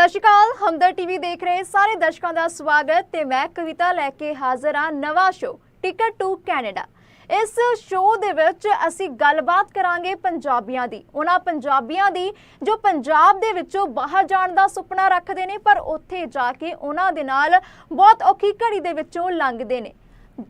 ਸਤਿ ਸ਼੍ਰੀ ਅਕਾਲ, ਹਮਦਰ ਟੀਵੀ ਦੇਖ ਰਹੇ ਸਾਰੇ ਦਰਸ਼ਕਾਂ ਦਾ ਸਵਾਗਤ ਤੇ ਮੈਂ ਕਵਿਤਾ ਲੈ ਕੇ ਹਾਜ਼ਰ ਹਾਂ ਨਵਾਂ ਸ਼ੋਅ ਟਿਕਟ ਟੂ ਕੈਨੇਡਾ ਇਸ ਸ਼ੋਅ ਦੇ ਵਿੱਚ ਅਸੀਂ ਗੱਲਬਾਤ ਕਰਾਂਗੇ ਪੰਜਾਬੀਆਂ ਦੀ। ਉਹਨਾਂ ਪੰਜਾਬੀਆਂ ਦੀ ਜੋ ਪੰਜਾਬ ਦੇ ਵਿੱਚੋਂ ਬਾਹਰ ਜਾਣ ਦਾ ਸੁਪਨਾ ਰੱਖਦੇ ਨੇ, ਪਰ ਉੱਥੇ ਜਾ ਕੇ ਉਹਨਾਂ ਦੇ ਨਾਲ ਬਹੁਤ ਔਖੀ ਘੜੀ ਦੇ ਵਿੱਚੋਂ ਲੰਘਦੇ ਨੇ।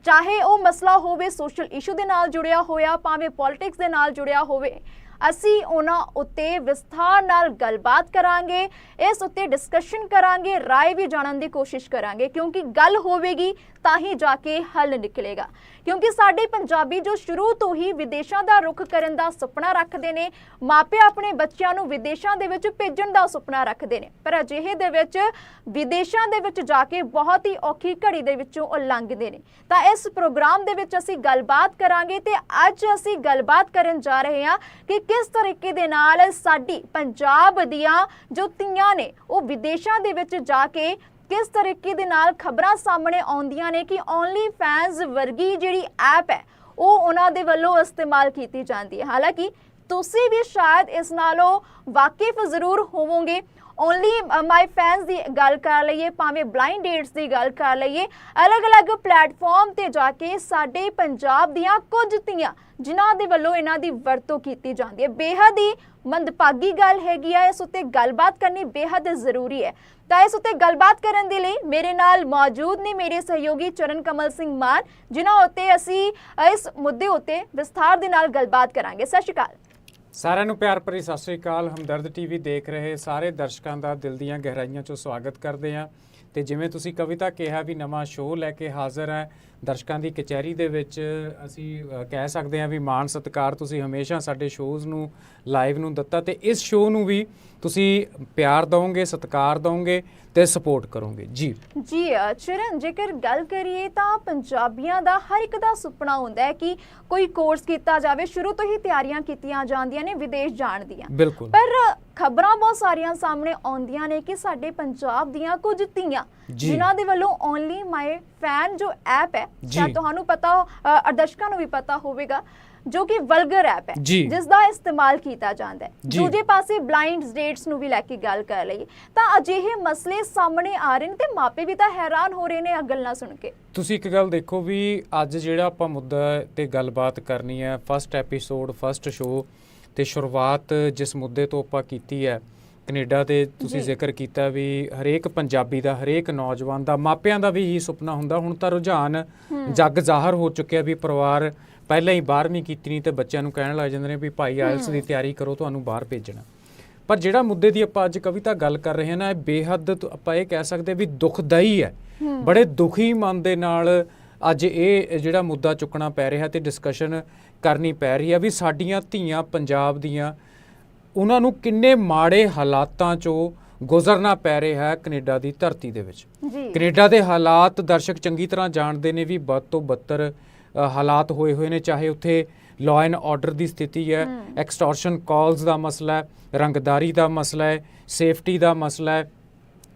ਚਾਹੇ ਉਹ ਮਸਲਾ ਹੋਵੇ ਸੋਸ਼ਲ ਇਸ਼ੂ ਦੇ ਨਾਲ ਜੁੜਿਆ ਹੋਇਆ, ਭਾਵੇਂ ਪੋਲਿਟਿਕਸ ਦੇ ਨਾਲ ਜੁੜਿਆ ਹੋਵੇ ਅਸੀਂ ਉਹਨਾਂ ਉੱਤੇ ਵਿਸਥਾਰ ਨਾਲ ਗੱਲਬਾਤ ਕਰਾਂਗੇ ਇਸ ਉੱਤੇ ਡਿਸਕਸ਼ਨ ਕਰਾਂਗੇ رائے ਵੀ ਜਾਣਨ ਦੀ ਕੋਸ਼ਿਸ਼ ਕਰਾਂਗੇ ਕਿਉਂਕਿ ਗੱਲ ਹੋਵੇਗੀ ਤਾਂ ਹੀ ਜਾ ਕੇ ਹੱਲ ਨਿਕਲੇਗਾ। ਕਿਉਂਕਿ ਸਾਡੇ ਪੰਜਾਬੀ ਜੋ ਸ਼ੁਰੂ ਤੋਂ ਹੀ ਵਿਦੇਸ਼ਾਂ ਦਾ ਰੁਖ ਕਰਨ ਦਾ ਸੁਪਨਾ ਰੱਖਦੇ ਨੇ, ਮਾਪੇ ਆਪਣੇ ਬੱਚਿਆਂ ਨੂੰ ਵਿਦੇਸ਼ਾਂ ਦੇ ਵਿੱਚ ਭੇਜਣ ਦਾ ਸੁਪਨਾ ਰੱਖਦੇ ਨੇ। ਪਰ ਅਜਿਹੇ ਦੇ ਵਿੱਚ ਵਿਦੇਸ਼ਾਂ ਦੇ ਵਿੱਚ ਜਾ ਕੇ ਬਹੁਤ ਹੀ ਔਖੀ ਘੜੀ ਦੇ ਵਿੱਚੋਂ ਉਹ ਲੰਘਦੇ ਨੇ। ਤਾਂ ਇਸ ਪ੍ਰੋਗਰਾਮ ਦੇ ਵਿੱਚ ਅਸੀਂ ਗੱਲਬਾਤ ਕਰਾਂਗੇ ਤੇ ਅੱਜ ਅਸੀਂ ਗੱਲਬਾਤ ਕਰਨ ਜਾ ਰਹੇ ਹਾਂ ਕਿ ਕਿਸ ਤਰੀਕੇ ਦੇ ਨਾਲ ਸਾਡੀ ਪੰਜਾਬ ਦੀਆਂ ਜੋ ਧੀਆਂ ਨੇ, ਉਹ ਵਿਦੇਸ਼ਾਂ ਦੇ ਵਿੱਚ ਜਾ ਕੇ ਕਿਸ ਤਰੀਕੇ ਦੇ ਨਾਲ ਖਬਰਾਂ ਸਾਹਮਣੇ ਆਉਂਦੀਆਂ ਨੇ ਕਿ ਓਨਲੀ ਫੈਨਸ ਵਰਗੀ ਜਿਹੜੀ ਐਪ ਹੈ, ਉਹ ਉਹਨਾਂ ਦੇ ਵੱਲੋਂ ਇਸਤੇਮਾਲ ਕੀਤੀ ਜਾਂਦੀ ਹੈ। ਹਾਲਾਂਕਿ ਤੁਸੀਂ ਵੀ ਸ਼ਾਇਦ ਇਸ ਨਾਲੋਂ ਵਾਕਿਫ ਜ਼ਰੂਰ ਹੋਵੋਗੇ। ਓਨਲੀ ਮਾਈ ਫੈਨਸ ਦੀ ਗੱਲ ਕਰ ਲਈਏ, ਭਾਵੇਂ ਬਲਾਈਂਡ ਡੇਟਸ ਦੀ ਗੱਲ ਕਰ ਲਈਏ, ਅਲੱਗ-ਅਲੱਗ ਪਲੇਟਫਾਰਮ ਤੇ ਜਾ ਕੇ ਸਾਡੇ ਪੰਜਾਬ ਦੀਆਂ ਕੁਝ ਧੀਆਂ, ਜਿਨ੍ਹਾਂ ਦੇ ਵੱਲੋਂ ਇਹਨਾਂ ਦੀ ਵਰਤੋਂ ਕੀਤੀ ਜਾਂਦੀ ਹੈ। ਬੇਹੱਦ ਹੀ ਮੰਦਭਾਗੀ ਗੱਲ ਹੈਗੀ ਆ, ਇਸ ਉੱਤੇ ਗੱਲਬਾਤ ਕਰਨੀ ਬੇਹੱਦ ਜ਼ਰੂਰੀ ਹੈ। ਤਾਂ ਇਸ ਉੱਤੇ ਗੱਲਬਾਤ ਕਰਨ ਦੇ ਲਈ ਮੇਰੇ ਨਾਲ ਮੌਜੂਦ ਨੇ ਮੇਰੇ ਸਹਿਯੋਗੀ ਚਰਨ ਕਮਲ ਸਿੰਘ ਮਾਨ, ਜਿਨ੍ਹਾਂ ਉੱਤੇ ਅਸੀਂ ਇਸ ਮੁੱਦੇ ਉੱਤੇ ਵਿਸਥਾਰ ਦੇ ਨਾਲ ਗੱਲਬਾਤ ਕਰਾਂਗੇ। ਸਤਿ ਸ਼੍ਰੀ ਅਕਾਲ। ਸਾਰਿਆਂ ਨੂੰ ਪਿਆਰ ਭਰੀ ਸਤਿ ਸ੍ਰੀ ਅਕਾਲ। ਹਮਦਰਦ ਟੀਵੀ ਦੇਖ ਰਹੇ ਸਾਰੇ ਦਰਸ਼ਕਾਂ ਦਾ ਦਿਲ ਦੀਆਂ ਗਹਿਰਾਈਆਂ 'ਚੋਂ ਸਵਾਗਤ ਕਰਦੇ ਹਾਂ ਤੇ ਜਿਵੇਂ ਤੁਸੀਂ ਕਵਿਤਾ ਕਿਹਾ ਵੀ ਨਵਾਂ ਸ਼ੋਅ ਲੈ ਕੇ ਹਾਜ਼ਰ ਹੈ ਦਰਸ਼ਕਾਂ ਦੀ ਕਚਹਿਰੀ ਦੇ ਵਿੱਚ ਅਸੀਂ ਕਹਿ ਸਕਦੇ ਹਾਂ ਵੀ ਮਾਣ ਸਤਿਕਾਰ ਤੁਸੀਂ ਹਮੇਸ਼ਾ ਸਾਡੇ ਸ਼ੋਜ਼ ਨੂੰ ਲਾਈਵ ਨੂੰ ਦਿੱਤਾ ਤੇ ਇਸ ਸ਼ੋਅ ਨੂੰ ਵੀ ਤੁਸੀਂ ਪਿਆਰ ਦਿਓਗੇ ਸਤਿਕਾਰ ਦਿਓਗੇ ਤੇ ਸਪੋਰਟ ਕਰੋਗੇ। ਜੀ। ਜੀ ਚਰਨ ਜੇਕਰ ਗੱਲ ਕਰੀਏ ਤਾਂ ਪੰਜਾਬੀਆਂ ਦਾ ਹਰ ਇੱਕ ਦਾ ਸੁਪਨਾ ਹੁੰਦਾ ਹੈ ਕਿ ਕੋਈ ਕੋਰਸ ਕੀਤਾ ਜਾਵੇ ਸ਼ੁਰੂ ਤੋਂ ਹੀ ਤਿਆਰੀਆਂ ਕੀਤੀਆਂ ਜਾਂਦੀਆਂ ਨੇ ਵਿਦੇਸ਼ ਜਾਣ ਦੀਆਂ। ਬਿਲਕੁਲ। ਪਰ ਖਬਰਾਂ ਬਹੁਤ ਸਾਰੀਆਂ ਸਾਹਮਣੇ ਆਉਂਦੀਆਂ ਨੇ ਕਿ ਸਾਡੇ ਪੰਜਾਬ ਦੀਆਂ ਕੁਝ ਧੀਆਂ। ਜਿਨ੍ਹਾਂ ਦੇ ਵੱਲੋਂ ਓਨਲੀ ਮਾਈ ਫੈਨ ਜੋ ਐਪ ਹੈ ਜੀ। ਤੁਹਾਨੂੰ ਪਤਾ ਹੋ, ਅ, ਦਰਸ਼ਕਾਂ ਨੂੰ ਵੀ ਪਤਾ ਹੋਵੇਗਾ ਜੋ ਕਿ ਵਲਗਰ ਐਪ ਹੈ ਜੀ। ਜਿਸ ਦਾ ਇਸਤੇਮਾਲ ਕੀਤਾ ਜਾਂਦਾ ਹੈ ਜੀ। ਦੂਜੇ ਪਾਸੇ ਬਲਾਈਂਡ ਡੇਟਸ ਨੂੰ ਵੀ ਲੈ ਕੇ ਗੱਲ ਕਰ ਲਈਏ ਤਾਂ ਅਜਿਹੇ ਮਸਲੇ ਸਾਹਮਣੇ ਆ ਰਹੇ ਨੇ ਤੇ ਮਾਪੇ ਵੀ ਤਾਂ ਹੈਰਾਨ ਹੋ ਰਹੇ ਨੇ ਇਹ ਗੱਲਾਂ ਸੁਣ ਕੇ ਤੁਸੀਂ ਇੱਕ ਗੱਲ ਦੇਖੋ ਵੀ ਅੱਜ ਜਿਹੜਾ ਆਪਾਂ ਮੁੱਦਾ ਤੇ ਗੱਲਬਾਤ ਕਰਨੀ ਹੈ ਫਸਟ ਐਪੀਸੋਡ ਫਸਟ ਸ਼ੋਅ ਤੇ ਸ਼ੁਰੂਆਤ ਜਿਸ ਮੁੱਦੇ ਤੋਂ ਆਪਾਂ ਕੀਤੀ ਹੈ ਕੈਨੇਡਾ ਦੇ ਤੁਸੀਂ। ਜ਼ਿਕਰ ਕੀਤਾ ਵੀ ਹਰੇਕ ਪੰਜਾਬੀ ਦਾ ਹਰੇਕ ਨੌਜਵਾਨ ਦਾ ਮਾਪਿਆਂ ਦਾ ਵੀ ਇਹੀ ਸੁਪਨਾ ਹੁੰਦਾ। ਹੁਣ ਤਾਂ ਰੁਝਾਨ ਜੱਗ ਜ਼ਾਹਰ ਹੋ ਚੁੱਕਿਆ ਵੀ ਪਰਿਵਾਰ ਪਹਿਲਾਂ ਹੀ 12ਵੀਂ ਕੀਤੀ ਨਹੀਂ ਤੇ ਬੱਚਿਆਂ ਨੂੰ ਕਹਿਣ ਲੱਗ ਜਾਂਦੇ ਨੇ ਵੀ ਭਾਈ ਆਇਲਸ ਦੀ ਤਿਆਰੀ ਕਰੋ ਤੁਹਾਨੂੰ ਬਾਹਰ ਭੇਜਣਾ। ਪਰ ਜਿਹੜਾ ਮੁੱਦੇ ਦੀ ਆਪਾਂ ਅੱਜ ਕਵਿਤਾ ਗੱਲ ਕਰ ਰਹੇ ਹਾਂ ਨਾ ਇਹ ਬੇਹੱਦ ਤੋਂ ਆਪਾਂ ਇਹ ਕਹਿ ਸਕਦੇ ਵੀ ਦੁਖਦਾਈ ਹੈ। ਬੜੇ ਦੁਖੀ ਮਨ ਦੇ ਨਾਲ ਅੱਜ ਇਹ ਜਿਹੜਾ ਮੁੱਦਾ ਚੁੱਕਣਾ ਪੈ ਰਿਹਾ ਤੇ ਡਿਸਕਸ਼ਨ ਕਰਨੀ ਪੈ ਰਹੀ ਹੈ ਵੀ ਸਾਡੀਆਂ ਧੀਆਂ ਪੰਜਾਬ ਦੀਆਂ ਉਹਨਾਂ ਨੂੰ ਕਿੰਨੇ ਮਾੜੇ ਹਾਲਾਤਾਂ ਚੋਂ ਗੁਜ਼ਰਨਾ ਪੈ ਰਿਹਾ ਹੈ ਕੈਨੇਡਾ ਦੀ ਧਰਤੀ ਦੇ ਵਿੱਚ। ਜੀ। ਕੈਨੇਡਾ ਦੇ ਹਾਲਾਤ ਦਰਸ਼ਕ ਚੰਗੀ ਤਰ੍ਹਾਂ ਜਾਣਦੇ ਨੇ ਵੀ ਵੱਧ ਤੋਂ ਬੱਤਰ ਅ, ਹਾਲਾਤ ਹੋਏ ਹੋਏ ਨੇ ਚਾਹੇ ਉੱਥੇ ਲਾਅ ਐਂਡ ਆਰਡਰ ਦੀ ਸਥਿਤੀ ਹੈ ਐਕਸਟੋਰਸ਼ਨ ਕਾਲਸ ਦਾ ਮਸਲਾ ਹੈ ਰੰਗਦਾਰੀ ਦਾ ਮਸਲਾ ਹੈ ਸੇਫਟੀ ਦਾ ਮਸਲਾ ਹੈ